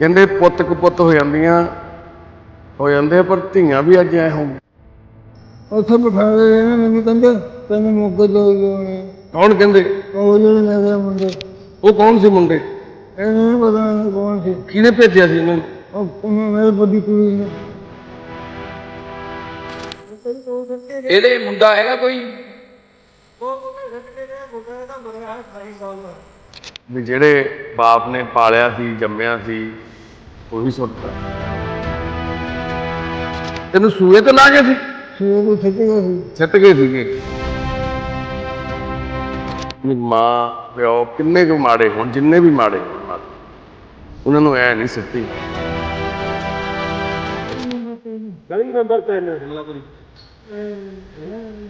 ਕਹਿੰਦੇ ਪੁੱਤ ਕੁਪੁੱਤ ਹੋ ਜਾਂਦੀਆਂ ਹੋ ਜਾਂਦੇ ਪਰ ਧੀਆਂ ਵੀ ਅੱਜ ਐ ਹੋ ਉੱਥੇ ਬਿਠਾ ਕੇ ਇਹਨਾਂ ਮੈਨੂੰ ਕਹਿੰਦੇ ਤੈਨੂੰ ਮੌਕੇ ਦੋ ਲੋਣੇ ਕੌਣ ਕਹਿੰਦੇ? ਉਹ ਜਿਹੜੇ ਲੈ ਗਏ ਮੁੰਡੇ। ਉਹ ਕੌਣ ਸੀ ਮੁੰਡੇ? ਇਹਨੂੰ ਨਹੀਂ ਪਤਾ ਮੈਨੂੰ ਕੌਣ ਸੀ। ਕਿਹਨੇ ਭੇਜਿਆ ਸੀ ਇਹਨਾਂ ਨੂੰ? ਉਹ ਮੇਰੇ ਵੱਡੀ ਕੁੜੀ ਨੇ। ਇਹਦੇ ਮੁੰਡਾ ਹੈਗਾ ਕੋਈ? ਵੀ ਜਿਹੜੇ ਬਾਪ ਨੇ ਪਾਲਿਆ ਸੀ ਜੰਮਿਆ ਸੀ ਉਹੀ ਸੁੱਟਦਾ ਤੈਨੂੰ ਸੂਏ ਤੇ ਲਾ ਗਏ ਸੀ? ਸਵੇਰ ਨੂੰ ਛੱਡ ਗਿਆ ਸੀ। ਸਿੱਟ ਗਏ ਸੀਗੇ। ਵੀ ਮਾਂ ਪਿਓ ਕਿੰਨੇ ਕੁ ਮਾੜੇ ਹੋਣ ਜਿੰਨੇ ਵੀ ਮਾੜੇ ਹੋਣ ਉਹਨਾਂ ਨੂੰ ਐ ਨਹੀਂ ਸਿੱਟੀ ਗਲੀ ਨੰਬਰ 3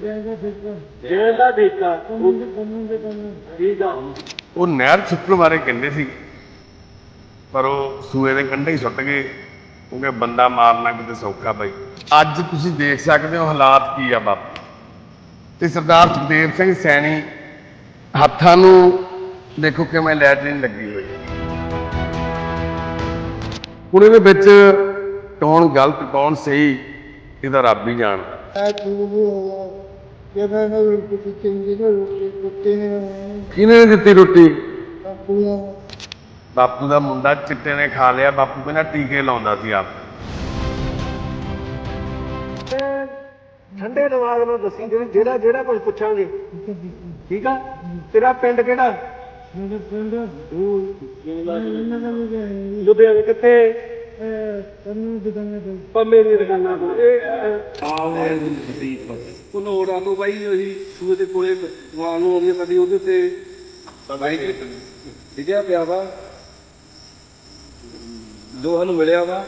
ਜਿਹੜਾ ਦਾ ਦੇਖਾ ਠੀਕ ਆ। ਉਹ ਨਹਿਰ ਸੁੱਟਣ ਬਾਰੇ ਕਹਿੰਦੇ ਸੀ। ਪਰ ਉਹ ਸੂਏ ਦੇ ਕੰਢੇ ਹੀ ਸੁੱਟ ਗਏ। ਕਿਉਂਕਿ ਬੰਦਾ ਮਾਰਨਾ ਕਿਤੇ ਸੌਖਾ ਬਈ। ਅੱਜ ਤੁਸੀਂ ਦੇਖ ਸਕਦੇ ਹੋ ਹਾਲਾਤ ਕੀ ਆ ਬਾਪੂ। ਤੇ ਸਰਦਾਰ ਸੁਖਦੇਵ ਸਿੰਘ ਸੈਣੀ ਹੱਥਾਂ ਨੂੰ ਦੇਖੋ ਕਿਵੇਂ ਲੈਟਰਿਨ ਲੱਗੀ ਹੋਈ ਹੈ। ਹੁਣ ਇਹਦੇ ਵਿੱਚ ਕੌਣ ਗਲਤ ਕੌਣ ਸਹੀ ਇਹਦਾ ਰੱਬ ਹੀ ਜਾਣਦਾ। ਕਿਹਨੇ ਦਿੱਤੀ? ਰੋਟੀ ਬਾਪੂ ਦਾ ਮੁੰਡਾ ਚਿੱਟੇ ਨੇ ਖਾ ਲਿਆ ਬਾਪੂ ਕਹਿੰਦਾ ਟੀਕੇ ਲਾਉਂਦਾ ਸੀ ਆਪ। ਠੰਡੇ ਦਿਮਾਗ ਨਾਲ ਦੱਸੀ ਜਿਹੜੇ- ਜਿਹੜਾ ਜਿਹੜਾ ਕੁਝ ਪੁੱਛਾਂਗੇ। ਠੀਕ ਆ? ਤੇਰਾ ਪਿੰਡ ਕਿਹੜਾ? ਮੇਰੇ ਪਿੰਡ ਲੁਧਿਆਣੇ ਕਿੱਥੇ? ਤੈਨੂੰ ਦੁਕਾਨੇ ਤੇ। ਪੰਮੇ ਦੀ ਦੁਕਾਨਾਂ ਤੋਂ ਇਹ ਕੋਨੋੜਾ ਤੋਂ ਬਾਈ ਉਹੀ ਸੂਏ ਦੇ ਕੋਲੇ ਵਾਂ ਨੂੰ ਆਉਂਦੀ ਕਦੀ ਉਹਦੇ ਤੇ ਬਾਈ ਡਿੱਗਿਆ ਪਿਆ ਵਾ। ਜੋ ਸਾਨੂੰ ਮਿਲਿਆ ਵਾ।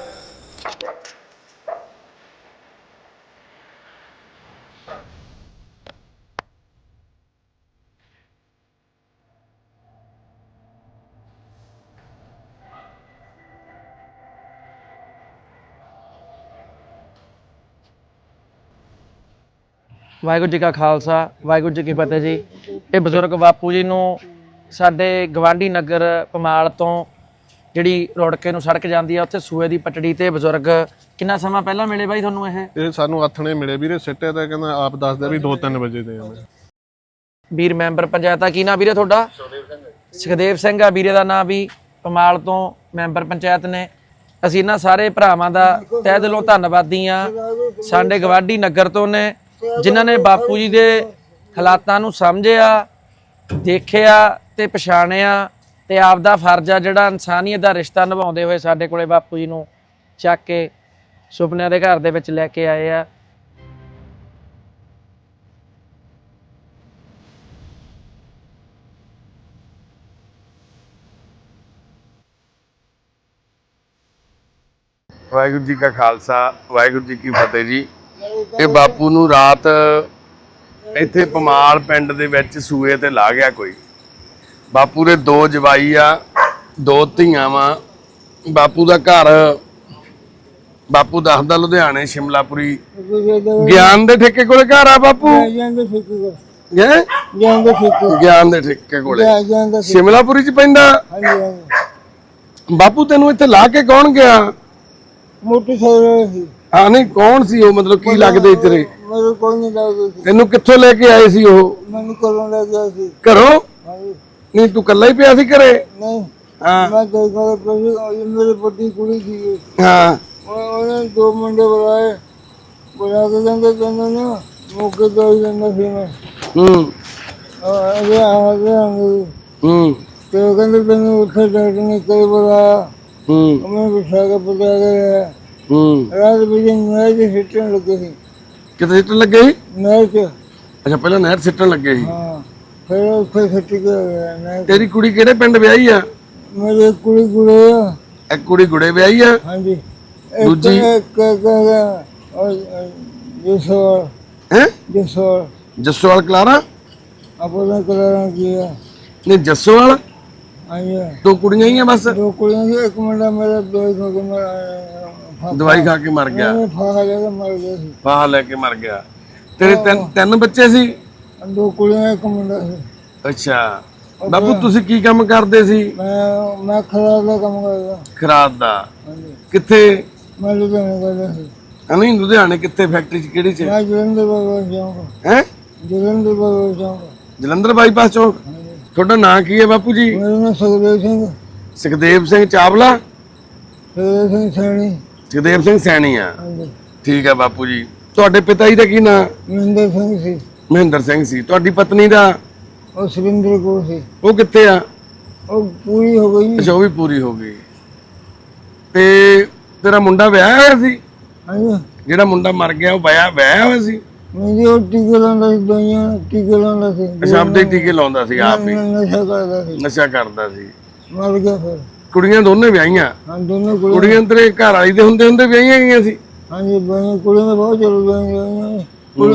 ਵਾਹਿਗੁਰੂ ਜੀ ਕਾ ਖਾਲਸਾ, ਵਾਹਿਗੁਰੂ ਜੀ ਕੀ ਫਤਿਹ ਜੀ। ਇਹ ਬਜ਼ੁਰਗ ਬਾਪੂ ਜੀ ਨੂੰ ਸਾਡੇ ਗਵਾਂਢੀ ਨਗਰ ਪਮਾਲ ਤੋਂ ਜਿਹੜੀ ਰੋੜਕੇ ਨੂੰ ਸੜਕ ਜਾਂਦੀ ਆ ਉੱਥੇ ਸੂਏ ਦੀ ਪਟੜੀ ਤੇ ਬਜ਼ੁਰਗ ਕਿੰਨਾ ਸਮਾਂ ਪਹਿਲਾਂ ਮਿਲੇ ਬਾਈ ਤੁਹਾਨੂੰ ਇਹ? ਇਹ ਸਾਨੂੰ ਆਥਣੇ ਮਿਲੇ ਵੀਰੇ ਸਿੱਟੇ ਤਾਂ ਕਹਿੰਦਾ ਆਪ ਦੱਸਦਾ ਵੀ 2-3 ਵਜੇ ਦੇ ਆਵੇਂ ਵੀਰ ਮੈਂਬਰ ਪੰਚਾਇਤ ਆ ਕੀ ਨਾਂ ਵੀਰੇ ਤੁਹਾਡਾ? ਸੁਖਦੇਵ ਸਿੰਘ ਆ ਵੀਰੇ ਦਾ ਨਾਂ ਵੀ ਪਮਾਲ ਤੋਂ ਮੈਂਬਰ ਪੰਚਾਇਤ ਨੇ। ਅਸੀਂ ਇਹਨਾਂ ਸਾਰੇ ਭਰਾਵਾਂ ਦਾ ਤਹਿ ਦਿਲੋਂ ਧੰਨਵਾਦੀ ਆ। ਸਾਡੇ ਗਵਾਂਢੀ ਨਗਰ ਤੋਂ ਨੇ ਜਿਨ੍ਹਾਂ ਨੇ ਬਾਪੂ ਜੀ ਦੇ ਹਾਲਾਤਾਂ ਨੂੰ ਸਮਝਿਆ ਦੇਖਿਆ ਤੇ ਪਛਾਣਿਆ। ਤੇ ਆਪ ਦਾ ਫਰਜ਼ ਆ ਜਿਹੜਾ ਇਨਸਾਨੀਅਤ ਦਾ ਰਿਸ਼ਤਾ ਨਿਭਾਉਂਦੇ ਹੋਏ ਸਾਡੇ ਕੋਲੇ ਬਾਪੂ ਜੀ ਨੂੰ ਚੱਕ ਕੇ ਸੁਪਨਿਆਂ ਦੇ ਘਰ ਦੇ ਵਿੱਚ ਲੈ ਕੇ ਆਏ ਆ। ਵਾਹਿਗੁਰੂ ਜੀ ਕਾ ਖਾਲਸਾ, ਵਾਹਿਗੁਰੂ ਜੀ ਕੀ ਫਤਿਹ ਜੀ। ਇਹ ਬਾਪੂ ਨੂੰ ਰਾਤ ਇੱਥੇ ਪਮਾਲ ਪਿੰਡ ਦੇ ਵਿੱਚ ਸੂਏ ਤੇ ਲਾ ਗਿਆ ਕੋਈ। ਬਾਪੂ ਦੇ ਦੋ ਜਵਾਈ ਆ ਦੋ ਧੀਆਂ ਵਾ। ਬਾਪੂ ਦਾ ਘਰ ਬਾਪੂ ਦੱਸਦਾ ਲੁਧਿਆਣੇ ਸ਼ਿਮਲਾਪੁਰੀ। ਗਿਆਨ ਦੇ ਠੇਕੇ ਕੋਲੇ ਘਰ ਆ ਬਾਪੂ? ਹੈ? ਗਿਆਨ ਦੇ ਠੇਕੇ ਕੋਲੇ। ਸ਼ਿਮਲਾਪੁਰੀ ਚ ਪੈਂਦਾ? ਹਾਂਜੀ ਬਾਪੂ ਤੈਨੂੰ ਇੱਥੇ ਲਾ ਕੇ ਕੌਣ ਗਿਆ? ਮੋਟੀ ਸਾਈਕਲ ਸੀ। ਹਾਂ ਨਹੀਂ ਕੌਣ ਸੀ ਉਹ? ਮਤਲਬ ਕੀ ਲੱਗਦੇ ਤੇਰੇ? ਮੇਰੇ ਕੋਈ ਨਹੀਂ ਲੱਗਦਾ ਤੈਨੂੰ ਕਿੱਥੋਂ ਲੈ ਕੇ ਆਏ ਸੀ ਉਹ? ਮੈਨੂੰ ਕੋਲੋਂ ਲੈ ਗਿਆ ਸੀ। ਘਰੋਂ? ਹਾਂਜੀ। ਨਹੀਂ ਤੂੰ ਇਕੱਲਾ ਹੀ ਪਿਆ ਸੀ ਘਰੇ? ਨਹੀਂ। ਹਾਂ। ਮੈਂ ਕੋਈ ਕੋਲ ਪਈ ਇਹ ਮੇਰੀ ਵੱਡੀ ਕੁੜੀ ਸੀ। ਹਾਂ। ਉਹ- ਉਹਨੇ ਦੋ ਮੁੰਡੇ ਬੁਲਾਏ। ਬੁਲਾ ਕੇ ਕਹਿੰਦੇ ਕਹਿੰਦੇ ਨਾ ਮੌਕੇ ਤੋਂ ਹੀ ਜਾਂਦਾ ਸੀ ਮੈਂ। ਹੂੰ। ਆ ਗਿਆ ਆ ਗਿਆ ਹੂੰ। ਤੇ ਉਹ ਕਹਿੰਦੇ ਤੈਨੂੰ ਉੱਥੇ ਡਾਕਟਰ ਨੇ ਕਈ ਬੁਲਾਇਆ ਹੂੰ। ਮੈਂ ਬਿਠਾ ਕੇ ਪਤਾ ਗਿਆ ਹੂੰ। ਰਾਤ ਵੀ ਮੈਂ ਜੀ ਸਿੱਟਣ ਲੱਗੇ ਸੀ। ਕਿਤੇ ਸਿੱਟਣ ਲੱਗੇ ਸੀ? ਮੈਂ ਕਿ ਅੱਛਾ ਪਹਿਲਾਂ ਨਹਿਰ ਸਿੱਟਣ ਲੱਗੇ ਸੀ। ਹਾਂ। ਫਿਰ ਉੱਥੇ ਸਿੱਟ ਕੇ ਗਿਆ ਮੈਂ ਤੇਰੀ ਕੁੜੀ ਕਿਹੜੇ ਪਿੰਡ ਵਿਆਹੀ ਆ? ਮੇਰੇ ਕੁੜੀ ਗੁੜੇ ਆ। ਇੱਕ ਕੁੜੀ ਗੁੜੇ ਵਿਆਹੀ ਆ? ਹਾਂਜੀ। ਦੂਜੀ? ਇੱਕ ਜਸਵਾਲ ਹੈ? ਜਸਵਾਲ ਜੱਸੋਵਾਲ ਕਲਾਰਾ? ਆਪਣਾ ਕਰਾਰਾਂ ਕੀ ਆ? ਨਹੀਂ ਜੱਸੋਵਾਲ ਹਾਂਜੀ। ਦੋ ਕੁੜੀਆਂ ਹੀ ਆ ਬਸ। ਦੋ ਕੁੜੀਆਂ ਸੀ ਇੱਕ ਮੁੰਡਾ ਮੇਰਾ ਦੋ ਖੋ ਕੇ ਮਰ ਦਵਾਈ ਖਾ ਕੇ ਮਰ ਗਿਆ। ਫਾਹਾ ਜਾ ਕੇ ਮਰ ਗਿਆ ਸੀ। ਲੈ ਕੇ ਮਰ ਗਿਆ। ਤੇਰੇ ਤਿੰਨ ਤਿੰਨ ਬੱਚੇ ਸੀ? ਦੋ ਕੁੜੀਆਂ ਇੱਕ ਮੁੰਡਾ ਸੀ। ਅੱਛਾ। ਬਾਪੂ ਤੁਸੀਂ ਕੀ ਕੰਮ ਕਰਦੇ ਸੀ? ਮੈਂ ਮੈਂ ਖਰਾਬ ਦਾ ਕੰਮ ਕਰਦਾ। ਖਰਾਦ ਦਾ? ਕਿੱਥੇ? ਮੈਂ ਲੁਧਿਆਣੇ ਕਰਦਾ ਸੀ। ਆ ਨਹੀਂ ਲੁਧਿਆਣੇ ਕਿੱਥੇ? ਫੈਕਟਰੀ ਚ ਕਿਹੜੀ ਚ? ਮੈਂ ਜਲੰਧਰ ਬਾਬਾ ਜਾਊਂਗਾ ਹੈ? ਜਲੰਧਰ ਬਾਬਾ ਜਾਊਂਗਾ ਜਲੰਧਰ ਬਾਈਪਾਸ ਚੌਂਕ? ਤੁਹਾਡਾ ਨਾਂ ਕੀ ਹੈ ਬਾਪੂ ਜੀ? ਮੇਰਾ ਨਾਮ ਸੁਖਦੇਵ ਸਿੰਘ ਸੁਖਦੇਵ ਸਿੰਘ ਚਾਵਲਾ? ਸੁਖਦੇਵ ਸਿੰਘ ਸੈਣੀ। ਸੁਖਦੇਵ ਸਿੰਘ ਸੈਣੀ ਆ। ਠੀਕ ਹੈ ਬਾਪੂ ਜੀ। ਤੁਹਾਡੇ ਪਿਤਾ ਜੀ ਦਾ ਕੀ ਨਾਂ? ਮਹਿੰਦਰ ਸਿੰਘ ਸੀ। ਮਹਿੰਦਰ ਸਿੰਘ ਸੀ। ਤੁਹਾਡੀ ਪਤਨੀ ਦਾ? ਉਹ ਸੁਰਿੰਦਰ ਕੌਰ ਸੀ। ਉਹ ਕਿੱਥੇ ਆ? ਉਹ ਪੂਰੀ ਹੋ ਗਈ। ਅੱਛਾ ਉਹ ਵੀ ਪੂਰੀ ਹੋ ਗਈ। ਤੇ ਤੇਰਾ ਮੁੰਡਾ ਵਿਆਹਿਆ ਹੋਇਆ ਸੀ? ਹਾਂਜੀ। ਜਿਹੜਾ ਮੁੰਡਾ ਮਰ ਗਿਆ ਉਹ ਵਿਆਹ ਵਿਆਹਿਆ ਹੋਇਆ ਸੀ? ਮੈਂ ਉਹ ਟੀਕੇ ਲਾਉਂਦਾ ਸੀ ਦਵਾਈਆਂ ਟੀਕੇ ਲਾਉਂਦਾ ਸੀ। ਅੱਛਾ ਆਪਦੇ ਟੀਕੇ ਲਾਉਂਦਾ ਸੀ ਆਪ ਹੀ। ਨਸ਼ਾ ਕਰਦਾ ਸੀ। ਨਸ਼ਾ ਕਰਦਾ ਸੀ। ਮਰ ਗਿਆ ਫਿਰ। ਕੁੜੀਆਂ ਦੋਨੇ ਵਿਆਹੀਆਂ? ਹਾਂ ਦੋਨੋਂ ਕੁੜੀ ਕੁੜੀਆਂ ਤੇਰੇ ਘਰ ਵਾਲੀ ਦੇ ਹੁੰਦੇ ਹੁੰਦੇ ਵਿਆਹੀਆਂ ਗਈਆਂ ਸੀ? ਹਾਂਜੀ ਬਾਈ ਕੁੜੀਆਂ ਤਾਂ ਬਹੁਤ ਚਲ ਗਈਆਂ ਕੁੜੀ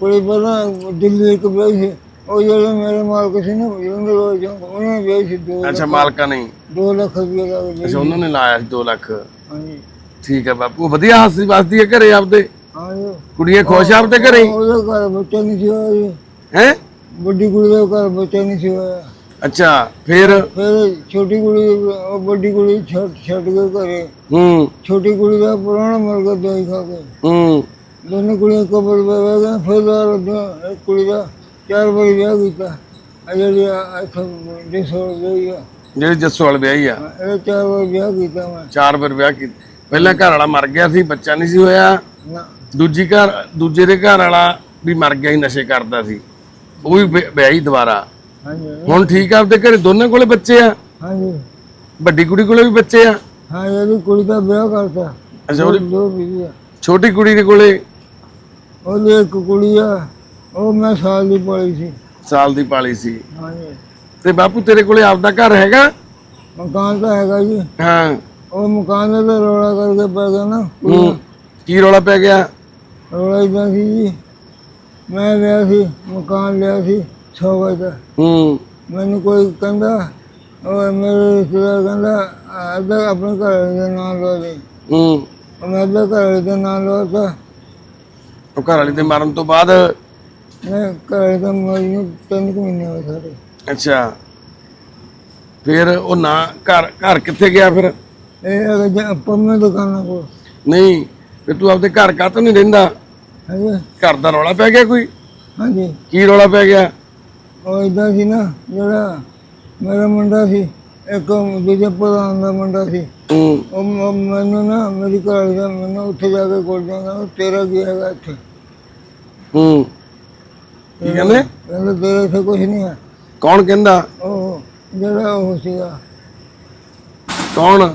ਕੁੜੀ ਪਹਿਲਾਂ ਦਿੱਲੀ ਇੱਕ ਸੀ ਉਹ ਜਿਹੜੇ ਮੇਰੇ ਮਾਲਕ ਸੀ ਨਾ ਜਲੰਧਰ ਉਹ ਜੋ ਉਹਨੇ ਵਿਆਹੀ ਸੀ ਦੋ ਅੱਛਾ ਮਾਲਕਾ ਨਹੀਂ 2 ਲੱਖ ਰੁਪਏ ਦਾ। ਅੱਛਾ ਉਹਨਾਂ ਨੇ ਲਾਇਆ ਸੀ 2 ਲੱਖ। ਹਾਂਜੀ। ਠੀਕ ਹੈ ਬਾਪੂ ਵਧੀਆ ਹੱਸੀ ਵਸਦੀ ਹੈ ਘਰੇ ਆਪਦੇ? ਹਾਂਜੀ। ਕੁੜੀਆਂ ਖੁਸ਼ ਆਪਦੇ ਘਰੇ? ਉਹਦਾ ਘਰ ਬੱਚਾ ਨਹੀਂ ਸੀ ਹੋਇਆ। ਹੈ? ਵੱਡੀ ਕੁੜੀ ਦਾ ਘਰ ਬੱਚਾ ਨਹੀਂ ਸੀ ਹੋਇਆ। ਅੱਛਾ ਫਿਰ? ਫਿਰ ਛੋਟੀ ਕੁੜੀ ਉਹ ਵੱਡੀ ਕੁੜੀ ਛੱਡ ਛੱਡ ਕੇ ਘਰੇ। ਹੂੰ। ਛੋਟੀ ਕੁੜੀ ਦਾ ਪੁਰਾਣਾ ਮਰ ਗਿਆ ਦਵਾਈ ਖਾ ਕੇ। ਹੂੰ। ਦੋਨੇ ਕੁੜੀਆਂ ਕਬਰ ਫਿਰ ਦਾ ਇੱਕ ਕੁੜੀ ਦਾ ਚਾਰ ਵਾਰੀ ਵਿਆਹ ਕੀਤਾ। ਆ ਜਿਹੜੀ ਇੱਥੇ ਜਿਸ ਹੋ ਗਈ ਆ। ਜਿਹੜੀ ਜੱਸੋ ਵਾਲ ਵਿਆਹੀ ਆ? ਇਹ ਚਾਰ ਵਾਰੀ ਵਿਆਹ ਕੀਤਾ ਮੈਂ। ਚਾਰ ਵਾਰ ਵਿਆਹ ਕੀਤਾ। ਪਹਿਲਾਂ ਘਰ ਵਾਲਾ ਮਰ ਗਿਆ ਸੀ ਬੱਚਾ ਨਹੀਂ ਸੀ ਹੋਇਆ। ਨਾ। ਦੂਜੀ ਘਰ ਦੂਜੇ ਦੇ ਘਰ ਵਾਲਾ ਵੀ ਮਰ ਗਿਆ ਸੀ ਨਸ਼ੇ ਕਰਦਾ ਸੀ। ਉਹ ਵੀ ਵਿ- ਵਿਆਹੀ ਦੁਬਾਰਾ। ਹਾਂਜੀ। ਹੁਣ ਠੀਕ ਆ ਆਪਦੇ ਘਰੇ ਦੋਨੇ ਕੋਲੇ ਬੱਚੇ ਆ? ਹਾਂਜੀ। ਵੱਡੀ ਕੁੜੀ ਕੋਲੇ ਵੀ ਬੱਚੇ ਆ? ਹਾਂ ਇਹਦੀ ਕੁੜੀ ਦਾ ਵਿਆਹ ਕਰਤਾ। ਅੱਛਾ ਉਹਦੀ ਦੋ ਬੀਵੀ ਆ। ਛੋਟੀ ਕੁੜੀ ਦੇ ਕੋਲੇ ਉਹਦੀ ਇੱਕ ਕੁੜੀ ਆ ਉਹ ਮੈਂ ਸਾਲ ਦੀ ਪੜੀ ਸੀ। ਸਾਲ ਦੀ ਪਾਲੀ ਸੀ। ਹਾਂਜੀ। ਤੇ ਬਾਪੂ ਤੇਰੇ ਕੋਲੇ ਆਪਦਾ ਘਰ ਹੈਗਾ? ਮਕਾਨ ਤਾਂ ਹੈਗਾ ਜੀ। ਹਾਂ। ਉਹ ਮਕਾਨ ਦਾ ਤਾਂ ਰੌਲਾ ਕਰਕੇ ਪੈ ਗਿਆ ਨਾ। ਹੂੰ। ਕੀ ਰੌਲਾ ਪੈ ਗਿਆ? ਰੌਲਾ ਇਦਾਂ ਸੀ ਜੀ। ਮੈਂ ਲਿਆ ਸੀ ਮਕਾਨ ਲਿਆ ਸੀ 100 ਗਜ ਦਾ। ਹੂੰ। ਮੈਨੂੰ ਕੋਈ ਕਹਿੰਦਾ ਉਹ ਮੇਰੇ ਰਿਸ਼ਤੇਦਾਰ ਕਹਿੰਦਾ ਅੱਧਾ ਆਪਣੇ ਘਰ ਦੇ ਨਾਂ ਲਵਾ ਦੇ। ਹੂੰ। ਮੈਂ ਅੱਧਾ ਘਰ ਦੇ ਨਾਂ ਲਵਾਤਾ ਉਹ ਘਰ ਵਾਲੀ ਦੇ ਮਰਨ ਤੋਂ ਬਾਅਦ? ਮੈਂ ਘਰ ਦਾ ਮਰੀ ਨੂੰ ਤਿੰਨ ਕੁ ਮਹੀਨੇ ਹੋਏ ਸਾਰੇ। ਅੱਛਾ। ਫਿਰ ਉਹ ਨਾ ਘਰ ਘਰ ਕਿੱਥੇ ਗਿਆ ਫਿਰ? ਇਹ ਜੇ ਆਪਾਂ ਮੈਂ ਦੁਕਾਨਾਂ ਕੋਲ। ਨਹੀਂ ਫਿਰ ਤੂੰ ਆਪਦੇ ਘਰ ਕਾਹਤੋਂ ਨਹੀਂ ਰਹਿੰਦਾ? ਹਾਂਜੀ ਘਰ ਦਾ ਰੌਲਾ ਪੈ ਗਿਆ ਕੋਈ? ਹਾਂਜੀ। ਕੀ ਰੌਲਾ ਪੈ ਗਿਆ? ਉਹ ਇਦਾਂ ਸੀ ਨਾ ਜਿਹੜਾ ਮੇਰਾ ਮੁੰਡਾ ਸੀ ਇੱਕ ਦੂਜੇ ਪ੍ਰਧਾਨ ਦਾ ਮੁੰਡਾ ਸੀ। ਹੂੰ। ਉਹ ਮ- ਮੈਨੂੰ ਨਾ ਮੇਰੀ ਘਰ ਦਾ ਮੈਨੂੰ ਉੱਥੇ ਜਾ ਕੇ ਕੋਲ ਜਾਂਦਾ ਤੇਰਾ ਕੀ ਹੈਗਾ ਇੱਥੇ? ਹੂੰ। ਕੀ ਕਹਿੰਦੇ? ਕਹਿੰਦਾ ਤੇਰਾ ਇੱਥੇ ਕੁਝ ਨਹੀਂ ਹੈ। ਕੌਣ ਕਹਿੰਦਾ? ਉਹ ਜਿਹੜਾ ਉਹ ਸੀਗਾ। ਕੌਣ?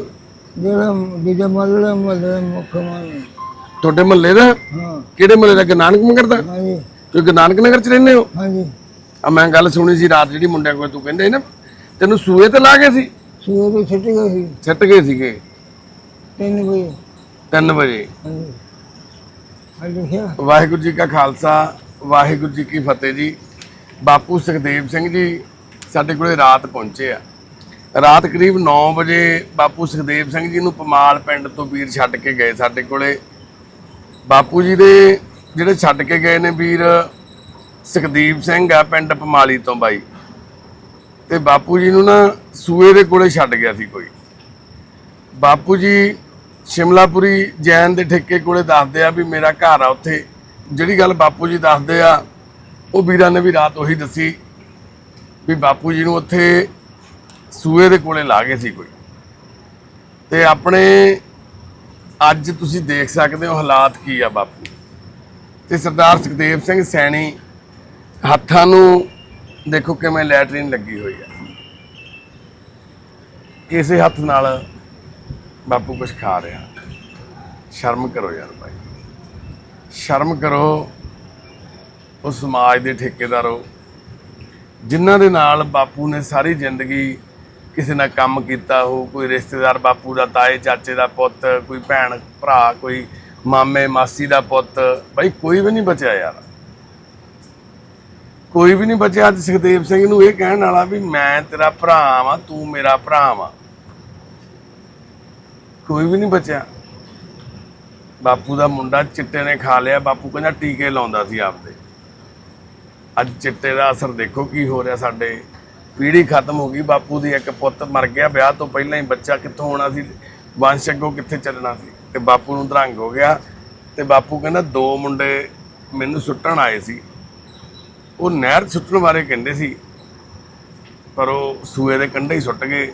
ਜਿਹੜਾ ਦੂਜਾ ਮੱਲੇ ਮੱਲੇ ਦਾ ਮੁੱਖ ਮਾਨ ਤੁਹਾਡੇ ਮਹੱਲੇ ਦਾ? ਹਾਂ। ਕਿਹੜੇ ਮਹੱਲੇ ਦਾ? ਗੁਰਨਾਨਕ ਨਗਰ ਦਾ? ਹਾਂਜੀ। ਤੁਸੀਂ ਗੁਰਨਾਨਕ ਨਗਰ ਚ ਰਹਿੰਦੇ ਹੋ? ਹਾਂਜੀ। ਆ ਮੈਂ ਗੱਲ ਸੁਣੀ ਸੀ ਰਾਤ ਜਿਹੜੀ ਮੁੰਡਿਆਂ ਕੋਲ ਤੂੰ ਕਹਿੰਦੇ ਸੀ ਨਾ ਤੈਨੂੰ ਸੂਏ ਤੇ ਲਾ ਗਏ ਸੀ? ਸੂਏ ਤੋਂ ਛੁੱਟ ਗਏ ਸੀ। ਸਿੱਟ ਗਏ ਸੀਗੇ? ਤਿੰਨ ਵਜੇ। 3 ਵਜੇ। ਹਾਂਜੀ। ਵਾਹਿਗੁਰੂ ਜੀ ਕਾ ਖਾਲਸਾ ਵਾਹਿਗੁਰੂ ਜੀ ਕੀ ਫਤਿਹ ਜੀ। ਬਾਪੂ ਸੁਖਦੇਵ ਸਿੰਘ ਜੀ ਸਾਡੇ ਕੋਲੇ ਰਾਤ ਪਹੁੰਚੇ ਆ। ਰਾਤ ਕਰੀਬ 9 ਵਜੇ ਬਾਪੂ ਸੁਖਦੇਵ ਸਿੰਘ ਜੀ ਨੂੰ ਪਮਾਲ ਪਿੰਡ ਤੋਂ ਵੀਰ ਛੱਡ ਕੇ ਗਏ ਸਾਡੇ ਕੋਲੇ। ਬਾਪੂ ਜੀ ਦੇ ਜਿਹੜੇ ਛੱਡ ਕੇ ਗਏ ਨੇ ਵੀਰ ਸੁਖਦੀਪ ਸਿੰਘ ਆ ਪਿੰਡ ਪਮਾਲੀ ਤੋਂ ਬਾਈ। ਤੇ ਬਾਪੂ ਜੀ ਨੂੰ ਨਾ ਸੂਏ ਦੇ ਕੋਲੇ ਛੱਡ ਗਿਆ ਸੀ ਕੋਈ। ਬਾਪੂ ਜੀ ਸ਼ਿਮਲਾਪੁਰੀ ਜੈਨ ਦੇ ਠੇਕੇ ਕੋਲੇ ਦੱਸਦੇ ਆ ਵੀ ਮੇਰਾ ਘਰ ਆ ਉੱਥੇ। ਜਿਹੜੀ ਗੱਲ ਬਾਪੂ ਜੀ ਦੱਸਦੇ ਆ, ਉਹ ਵੀਰਾਂ ਨੇ ਵੀ ਰਾਤ ਉਹੀ ਦੱਸੀ ਵੀ ਬਾਪੂ ਜੀ ਨੂੰ ਉੱਥੇ ਸੂਏ ਦੇ ਕੋਲੇ ਲਾ ਗਏ ਸੀ ਕੋਈ। ਤੇ ਆਪਣੇ ਅੱਜ ਤੁਸੀਂ ਦੇਖ ਸਕਦੇ ਹੋ ਹਾਲਾਤ ਕੀ ਆ ਬਾਪੂ। ਤੇ ਸਰਦਾਰ ਸੁਖਦੇਵ ਸਿੰਘ ਸੈਣੀ ਹੱਥਾਂ ਨੂੰ ਦੇਖੋ ਕਿਵੇਂ ਲੈਟਰਿਨ ਲੱਗੀ ਹੋਈ ਆ। ਕਿਸੇ ਹੱਥ ਨਾਲ ਬਾਪੂ ਕੁਝ ਖਾ ਰਿਹਾ। ਸ਼ਰਮ ਕਰੋ ਯਾਰ ਭਾਈ। ਸ਼ਰਮ ਕਰੋ, ਉਹ ਸਮਾਜ ਦੇ ਠੇਕੇਦਾਰੋ ਜਿਨ੍ਹਾਂ ਦੇ ਨਾਲ ਬਾਪੂ ਨੇ ਸਾਰੀ ਜ਼ਿੰਦਗੀ ਕਿਸੇ ਨਾਲ ਕੰਮ ਕੀਤਾ ਹੋ, ਕੋਈ ਰਿਸ਼ਤੇਦਾਰ ਬਾਪੂ ਦਾ, ਤਾਏ, ਚਾਚੇ ਦਾ ਪੁੱਤ, ਕੋਈ ਭੈਣ, ਭਰਾ, ਕੋਈ ਮਾਮੇ, ਮਾਸੀ ਦਾ ਪੁੱਤ, ਭਾਈ ਕੋਈ ਵੀ ਨਹੀਂ ਬਚਿਆ ਯਾਰ। ਕੋਈ ਵੀ ਨਹੀਂ ਬਚਿਆ ਅੱਜ ਸੁਖਦੇਵ ਸਿੰਘ ਨੂੰ ਇਹ ਕਹਿਣ ਵਾਲਾ ਵੀ ਮੈਂ ਤੇਰਾ ਭਰਾ ਵਾਂ, ਤੂੰ ਮੇਰਾ ਭਰਾ ਵਾਂ। ਕੋਈ ਵੀ ਨਹੀਂ ਬਚਿਆ। ਬਾਪੂ ਦਾ ਮੁੰਡਾ ਚਿੱਟੇ ਨੇ ਖਾ ਲਿਆ, ਬਾਪੂ ਕਹਿੰਦਾ ਟੀਕੇ ਲਾਉਂਦਾ ਸੀ ਆਪਦੇ। ਅੱਜ ਚਿੱਟੇ ਦਾ ਅਸਰ ਦੇਖੋ ਕੀ ਹੋ ਰਿਹਾ ਸਾਡੇ। ਪੀੜੀ ਖਤਮ ਹੋ ਗਈ, ਬਾਪੂ ਦੀ ਇੱਕ ਪੁੱਤ ਮਰ ਗਿਆ, ਵਿਆਹ ਤੋਂ ਪਹਿਲਾਂ ਹੀ ਬੱਚਾ ਕਿੱਥੋਂ ਹੋਣਾ ਸੀ, ਵੰਸ਼ ਅੱਗੋਂ ਕਿੱਥੇ ਚੱਲਣਾ ਸੀ। ਤੇ ਬਾਪੂ ਨੂੰ ਧਰੰਗ ਹੋ ਗਿਆ। ਤੇ ਬਾਪੂ ਕਹਿੰਦਾ ਦੋ ਮੁੰਡੇ ਮੈਨੂੰ ਸੁੱਟਣ ਆਏ ਸੀ। ਉਹ ਨਹਿਰ ਸੁੱਟਣ ਬਾਰੇ ਕਹਿੰਦੇ ਸੀ, ਪਰ ਉਹ ਸੂਏ ਦੇ ਕੰਢੇ ਹੀ ਸੁੱਟ ਗਏ,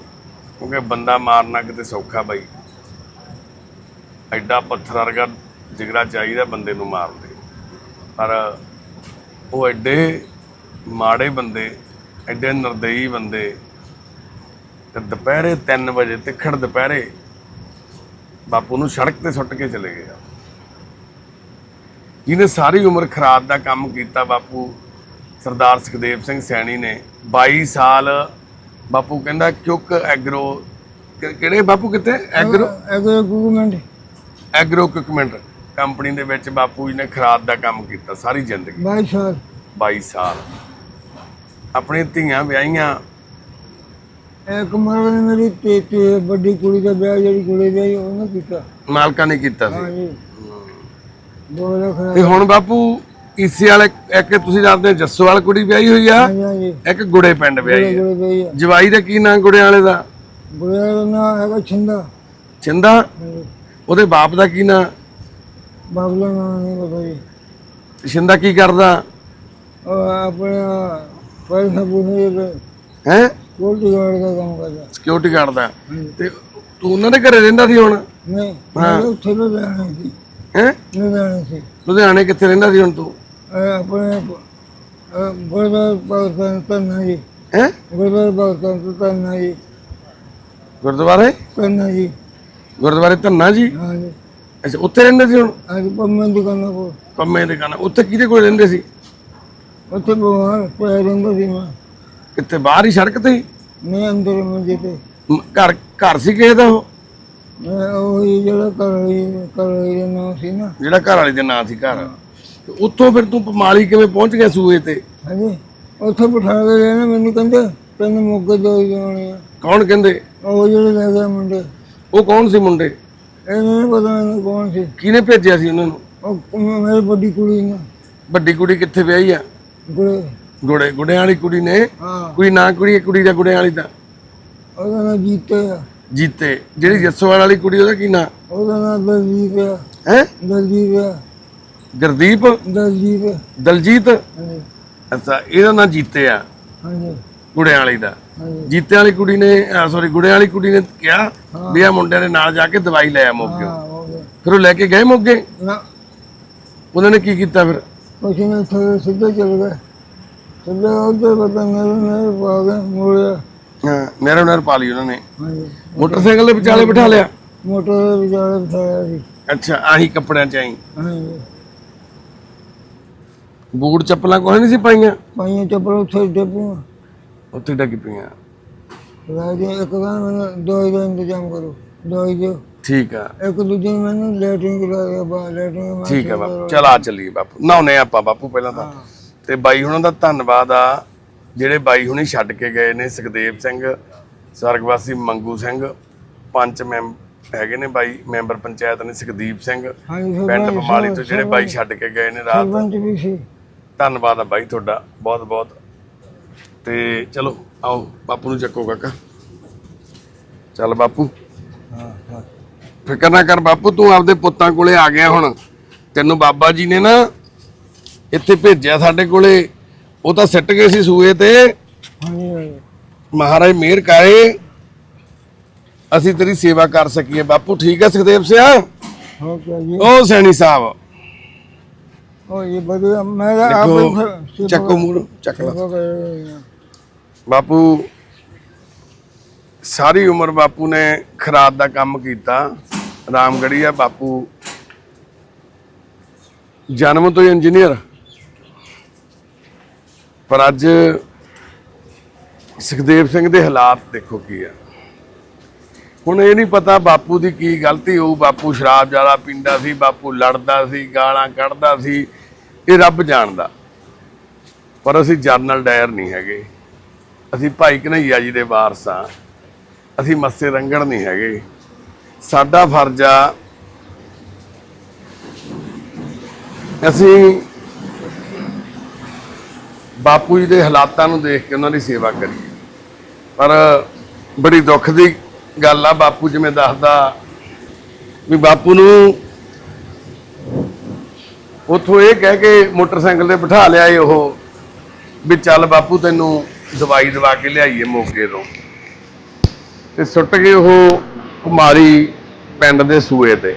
ਕਿਉਂਕਿ ਬੰਦਾ ਮਾਰਨਾ ਕਿਤੇ ਸੌਖਾ ਬਾਈ। ਐਡਾ ਪੱਥਰ ਵਰਗਾ ਜਿਗਰਾ ਚਾਹੀਦਾ ਬੰਦੇ ਨੂੰ ਮਾਰਨ ਲਈ ਪਰ ਉਹ ਐਡੇ ਮਾੜੇ ਬੰਦੇ, ਐਡੇ ਨਿਰਦਈ ਬੰਦੇ, ਤੇ ਦੁਪਹਿਰੇ 3 ਵਜੇ ਤਿੱਖੜ ਦੁਪਹਿਰੇ ਬਾਪੂ ਨੂੰ ਸੜਕ ਤੇ ਸੁੱਟ ਕੇ ਚਲੇ ਗਏ ਜਿਹਨੇ ਸਾਰੀ ਉਮਰ ਖਰਾਦ ਦਾ ਕੰਮ ਕੀਤਾ ਬਾਪੂ ਸਰਦਾਰ ਸੁਖਦੇਵ ਸਿੰਘ ਸੈਣੀ ਨੇ 22 ਸਾਲ ਬਾਪੂ ਕਹਿੰਦਾ ਕਿਉਕ ਐਗਰੋ ਕਿਹੜੇ ਬਾਪੂ ਕਿੱਥੇ? ਐਗਰੋ ਅਗਰ ਗਵਰਨਮੈਂਟ ਐਗਰੋ ਇਕਵਿਪਮੈਂਟ ਕੰਪਨੀ ਦੇ ਵਿੱਚ ਬਾਪੂ ਜੀ ਨੇ ਖਰਾਦ ਦਾ ਕੰਮ ਕੀਤਾ ਸਾਰੀ ਜ਼ਿੰਦਗੀ। 22 ਸਾਲ। 22 ਸਾਲ। ਆਪਣੀ ਧੀਆਂ ਵਿਆਹੀਆਂ। ਇੱਕ ਮਰਦ ਨੇ ਮੇਰੀ ਤੇ ਤੇ ਵੱਡੀ ਕੁੜੀ ਦਾ ਵਿਆਹ ਜਿਹੜੀ ਕੁੜੀ ਵਿਆਹੀ ਉਹਨੇ ਕੀਤਾ। ਮਾਲਕਾਂ ਨੇ ਕੀਤਾ ਸੀ। ਲੱਖ ਦਾ ਤੇ ਹੁਣ ਬਾਪੂ ਈਸੇ ਵਾਲੇ ਇੱਕ ਤੁਸੀਂ ਦੱਸਦੇ ਹੋ ਜੱਸੋਵਾਲ ਕੁੜੀ ਵਿਆਹੀ ਹੋਈ ਆ ਹਾਂਜੀ ਹਾਂਜੀ। ਇੱਕ ਗੁੜੇ ਪਿੰਡ ਵਿਆਹੀ ਆ। ਜਵਾਈ ਦਾ ਕੀ ਨਾਂ ਗੁੜੇ ਵਾਲੇ ਦਾ? ਬੁੜੇ ਦਾ ਨਾਂ ਹੈਗਾ ਛਿੰਦਾ। ਚਿੰਦਾ ਉਹਦੇ ਬਾਪ ਦਾ ਕੀ ਨਾਂ? ਬਾਬਲਾ ਨਾਂ ਨਹੀਂ ਪਤਾ ਜੀ। ਸ਼ਿੰਦਾ ਕੀ ਕਰਦਾ? ਉਹ ਆਪਣੇ ਪੈਸਾ ਦੇ ਹੈ? ਕੋਲਟੀ ਗਾਰਡ ਦਾ ਕੰਮ ਕਰਦਾ। ਸਿਕਿਉਰਿਟੀ ਗਾਰਡ ਦਾ। ਤੇ ਤੂੰ ਉਹਨਾਂ ਦੇ ਘਰੇ ਰਹਿੰਦਾ ਸੀ ਹੁਣ? ਨਹੀਂ ਮੈਂ ਉੱਥੇ ਲੁਧਿਆਣੇ ਸੀ। ਹੈ? ਲੁਧਿਆਣੇ ਸੀ। ਲੁਧਿਆਣੇ ਕਿੱਥੇ ਰਹਿੰਦਾ ਸੀ ਹੁਣ ਤੂੰ? ਆਪਣੇ ਪਾਕਿਸਤਾਨ ਹੈ? ਪਾਕਿਸਤਾਨ ਤੋਂ ਗੁਰਦੁਆਰੇ? ਕਰਨਾ ਜੀ। ਗੁਰਦੁਆਰੇ ਧੰਨਾ ਜੀ? ਹਾਂਜੀ ਅੱਛਾ ਉੱਥੇ ਰਹਿੰਦੇ ਸੀ ਹੁਣ? ਅੱਜ ਪੰਮੇ ਦੁਕਾਨਾਂ ਕੋਲ। ਪੰਮੇ ਦੇ ਕਾਨਾ ਉੱਥੇ ਕਿਹਦੇ ਕੋਲ ਰਹਿੰਦੇ ਸੀ? ਉੱਥੇ ਬਿਮਾਰ ਪਿਆ ਰਹਿੰਦਾ ਸੀ ਮੈਂ। ਕਿੱਥੇ ਬਾਹਰ ਹੀ ਸੜਕ ਤੇ ਮੈਂ ਅੰਦਰ ਮੰਜੇ ਤੇ। ਮ- ਘਰ ਘਰ ਸੀ ਕਿਸੇ ਦਾ ਉਹ? ਜਿਹੜਾ ਰਹੀ ਕਰ ਰਹੀ ਦਾ ਨਾਮ ਸੀ ਨਾ। ਜਿਹੜਾ ਘਰ ਵਾਲੇ ਦੇ ਨਾਂ ਸੀ ਘਰ। ਤੇ ਉੱਥੋਂ ਫਿਰ ਤੂੰ ਪਮਾਲੀ ਕਿਵੇਂ ਪਹੁੰਚ ਗਿਆ ਸੂਏ ਤੇ? ਹਾਂਜੀ ਉੱਥੇ ਬਿਠਾ ਕੇ ਨਾ ਮੈਨੂੰ ਕਹਿੰਦੇ ਤੈਨੂੰ ਮੋਗੇ ਦੋ ਜਾਣੇ ਆ। ਕੌਣ ਕਹਿੰਦੇ? ਉਹ ਜਿਹੜੇ ਲੈ ਗਏ ਮੁੰਡੇ। ਉਹ ਕੌਣ ਸੀ ਮੁੰਡੇ? ਇਹ ਨਹੀਂ ਪਤਾ ਮੈਨੂੰ ਕੌਣ ਸੀ। ਕਿਹਨੇ ਭੇਜਿਆ ਸੀ ਉਹਨਾਂ ਨੂੰ? ਉਹ ਮੇਰੀ ਵੱਡੀ ਕੁੜੀ ਨੇ। ਵੱਡੀ ਕੁੜੀ ਕਿੱਥੇ ਵਿਆਹੀ ਆ? ਗੁੜੇ। ਗੁੜੇ ਗੁੜਿਆਂ ਵਾਲੀ ਕੁੜੀ ਨੇ? ਹਾਂ। ਕੋਈ ਨਾਂ ਕੁੜੀ ਕੁੜੀ ਦਾ ਗੁੜਿਆਂ ਵਾਲੀ ਦਾ? ਉਹਦਾ ਨਾਂ ਜੀਤੇ ਆ। ਜੀਤੇ। ਜਿਹੜੀ ਜੱਸੋਵਾਲ ਵਾਲੀ ਕੁੜੀ ਉਹਦਾ ਕੀ ਨਾਂ? ਉਹਦਾ ਨਾਂ ਦਲਜੀਤ ਆ। ਹੈ? ਦਲਜੀਤ ਆ। ਗੁਰਦੀਪ? ਦਲਜੀਤ। ਦਲਜੀਤ? ਹਾਂਜੀ। ਅੱਛਾ ਇਹਦਾ ਨਾਂ ਜੀਤੇ ਆ। ਹਾਂਜੀ। ਗੁੜਿਆਂ ਵਾਲੀ ਦਾ। ਹਾਂਜੀ। ਜੀਤੇ ਵਾਲੀ ਕੁੜੀ ਨੇ ਸੌਰੀ ਗੁੜਿਆਂ ਵਾਲੀ ਕੁੜੀ ਨੇ ਕਿਹਾ ਵੀ ਆ ਮੁੰਡਿਆਂ ਦੇ ਨਾਲ ਜਾ ਕੇ ਦਵਾਈ ਲੈ ਆ ਮੋਗੇ। ਹਾਂ ਹੋ ਗਿਆ। ਫਿਰ ਉਹ ਲੈ ਕੇ ਗਏ ਮੋਗੇ? ਨਾ। ਉਹਨਾਂ ਨੇ ਕੀ ਕੀਤਾ ਫਿਰ? ਕੁਛ ਨਹੀਂ ਥੋੜੇ ਸਿੱਧੇ ਚੱਲ ਗਏ। ਸਿੱਧੇ ਉੱਧਰ ਪਤਾ ਨਹਿਰ ਨਹਿਰ ਪਾ ਗਏ ਮੁੜਿਆ। ਹਾਂ ਨਹਿਰੋ ਨਹਿਰ ਪਾ ਲਈ ਉਹਨਾਂ ਨੇ। ਹਾਂਜੀ। ਮੋਟਰਸਾਈਕਲ ਦੇ ਵਿਚਾਲੇ ਬਿਠਾ ਲਿਆ? ਮੋਟਰ ਵਿਚਾਲੇ ਬਿਠਾਇਆ ਸੀ। ਅੱਛਾ ਆਹੀ ਕੱਪੜਿਆਂ ਚ ਆਈ। ਹਾਂਜੀ। ਬੂਟ ਚੱਪਲਾਂ ਕੋਈ ਨਹੀਂ ਸੀ ਪਾਈਆਂ? ਪਾਈਆਂ ਚੱਪਲ ਉੱਥੇ ਡੱਬੀਆਂ ਉੱਥੇ ਡੱਗ ਪਈਆਂ। ਰਾਜੇ ਇੱਕ ਗਾਂ ਮੈਨੂੰ ਦਵਾਈ ਦਾ ਇੰਤਜ਼ਾਮ ਕਰੋ ਦਵਾਈ ਦਿਓ। ਠੀਕ ਆ। ਇੱਕ ਦੂਜੇ ਨੂੰ ਮੈਨੂੰ ਲੈਟਰਿੰਗ ਕਰਾ ਗਿਆ ਬਾ ਲੈਟਰਿੰਗ ਮੈਂ ਠੀਕ ਆ ਬਾਪੂ ਚਲ ਆ ਚੱਲੀਏ ਬਾਪੂ। ਨਹਾਉਨੇ ਆਪਾਂ ਬਾਪੂ ਪਹਿਲਾਂ ਤਾਂ। ਤੇ ਬਾਈ ਹੁਣਾਂ ਦਾ ਧੰਨਵਾਦ ਆ ਜਿਹੜੇ ਬਾਈ ਹੁਣੀ ਛੱਡ ਕੇ ਗਏ ਨੇ ਸੁਖਦੇਵ ਸਿੰਘ ਸਰਗਵਾਸੀ ਮੰਗੂ ਸਿੰਘ ਪੰਜ ਮੈਂਬ ਹੈਗੇ ਨੇ ਬਾਈ ਮੈਂਬਰ ਪੰਚਾਇਤ ਨੇ ਸੁਖਦੀਪ ਸਿੰਘ ਪਿੰਡ ਪਮਾਲੀ ਤੋਂ ਜਿਹੜੇ ਬਾਈ ਛੱਡ ਕੇ ਗਏ ਨੇ ਰਾਤ। ਸਰਪੰਚ ਵੀ ਸੀ। ਧੰਨਵਾਦ ਆ ਬਾਈ ਤੁਹਾਡਾ ਬਹੁਤ ਬਹੁਤ। ਤੇ ਚਲੋ ਆਓ ਬਾਪੂ ਨੂੰ ਚੱਕੋ ਕਾਕਾ। ਚੱਲ ਬਾਪੂ। ਫਿਕਰ ਨਾ ਕਰ ਬਾਪੂ ਤੂੰ ਆਪਦੇ ਪੁੱਤਾਂ ਕੋਲੇ ਆ ਗਿਆ ਹੁਣ। ਤੈਨੂੰ ਬਾਬਾ ਜੀ ਨੇ ਨਾ ਇੱਥੇ ਭੇਜਿਆ ਸਾਡੇ ਕੋਲੇ। ਉਹ ਤਾਂ ਸਿੱਟ ਗਏ ਸੀ ਸੂਏ ਤੇ। ਮਹਾਰਾਜ ਮਿਹਰ ਕਰੇ। ਅਸੀਂ ਤੇਰੀ ਸੇਵਾ ਕਰ ਸਕੀਏ। ਬਾਪੂ ਠੀਕ ਹੈ ਸੁਖਦੇਵ ਸਿਆ? ਹੋ ਗਿਆ ਜੀ? ਉਹ ਸੈਣੀ ਸਾਹਿਬ। ਉਹ ਇਹ ਵਧੀਆ ਮੈਂ ਤਾਂ ਆਪ ਦੇਖੋ ਹੀ ਚੱਕੋ ਮੂਰ ਲਾ। ਬਾਪੂ ਸਾਰੀ ਉਮਰ ਬਾਪੂ ਨੇ ਖਰਾਦ ਦਾ ਕੰਮ ਕੀਤਾ। ਰਾਮਗੜੀਆ ਬਾਪੂ। ਜਨਮ ਤੋਂ ਹੀ ਇੰਜੀਨੀਅਰ ਪਰ ਅੱਜ ਸੁਖਦੇਵ ਸਿੰਘ ਦੇ ਹਾਲਾਤ ਦੇਖੋ ਕੀ ਆ। ਹੁਣ ਇਹ ਨਹੀਂ ਪਤਾ ਬਾਪੂ ਦੀ ਕੀ ਗਲਤੀ ਹੋਊ। ਬਾਪੂ ਸ਼ਰਾਬ ਜ਼ਿਆਦਾ ਪੀਂਦਾ ਸੀ ਬਾਪੂ ਲੜਦਾ ਸੀ ਗਾਲਾਂ ਕੱਢਦਾ ਸੀ। ਇਹ ਰੱਬ ਜਾਣਦਾ। ਪਰ ਅਸੀਂ ਜਰਨਲ ਡਾਇਰ ਨਹੀਂ ਹੈਗੇ। ਅਸੀਂ ਭਾਈ ਕਨਈਆ ਜੀ ਦੇ ਵਾਰਸ ਆ ਅਸੀਂ ਮੱਸੇ ਰੰਗੜ ਨਹੀਂ ਹੈਗੇ। ਸਾਡਾ ਫਰਜ਼ ਆ, ਅਸੀਂ ਬਾਪੂ ਜੀ ਦੇ ਹਾਲਾਤਾਂ ਨੂੰ ਦੇਖ ਕੇ ਉਹਨਾਂ ਦੀ ਸੇਵਾ ਕਰੀਏ। ਪਰ ਬੜੀ ਦੁੱਖ ਦੀ ਗੱਲ ਆ, ਬਾਪੂ ਜਿਵੇਂ ਦੱਸਦਾ ਵੀ ਬਾਪੂ ਨੂੰ ਉੱਥੋਂ ਇਹ ਕਹਿ ਕੇ ਮੋਟਰਸਾਈਕਲ ਤੇ ਬਿਠਾ ਲਿਆ ਏ ਉਹ, ਵੀ ਚੱਲ ਬਾਪੂ ਤੈਨੂੰ ਦਵਾਈ ਦਵਾ ਕੇ ਲਿਆਈਏ ਮੋਗੇ ਤੋਂ। ਤੇ ਸੁੱਟ ਗਏ ਉਹ ਕੁਮਾਰੀ ਪਿੰਡ ਦੇ ਸੂਏ ਤੇ।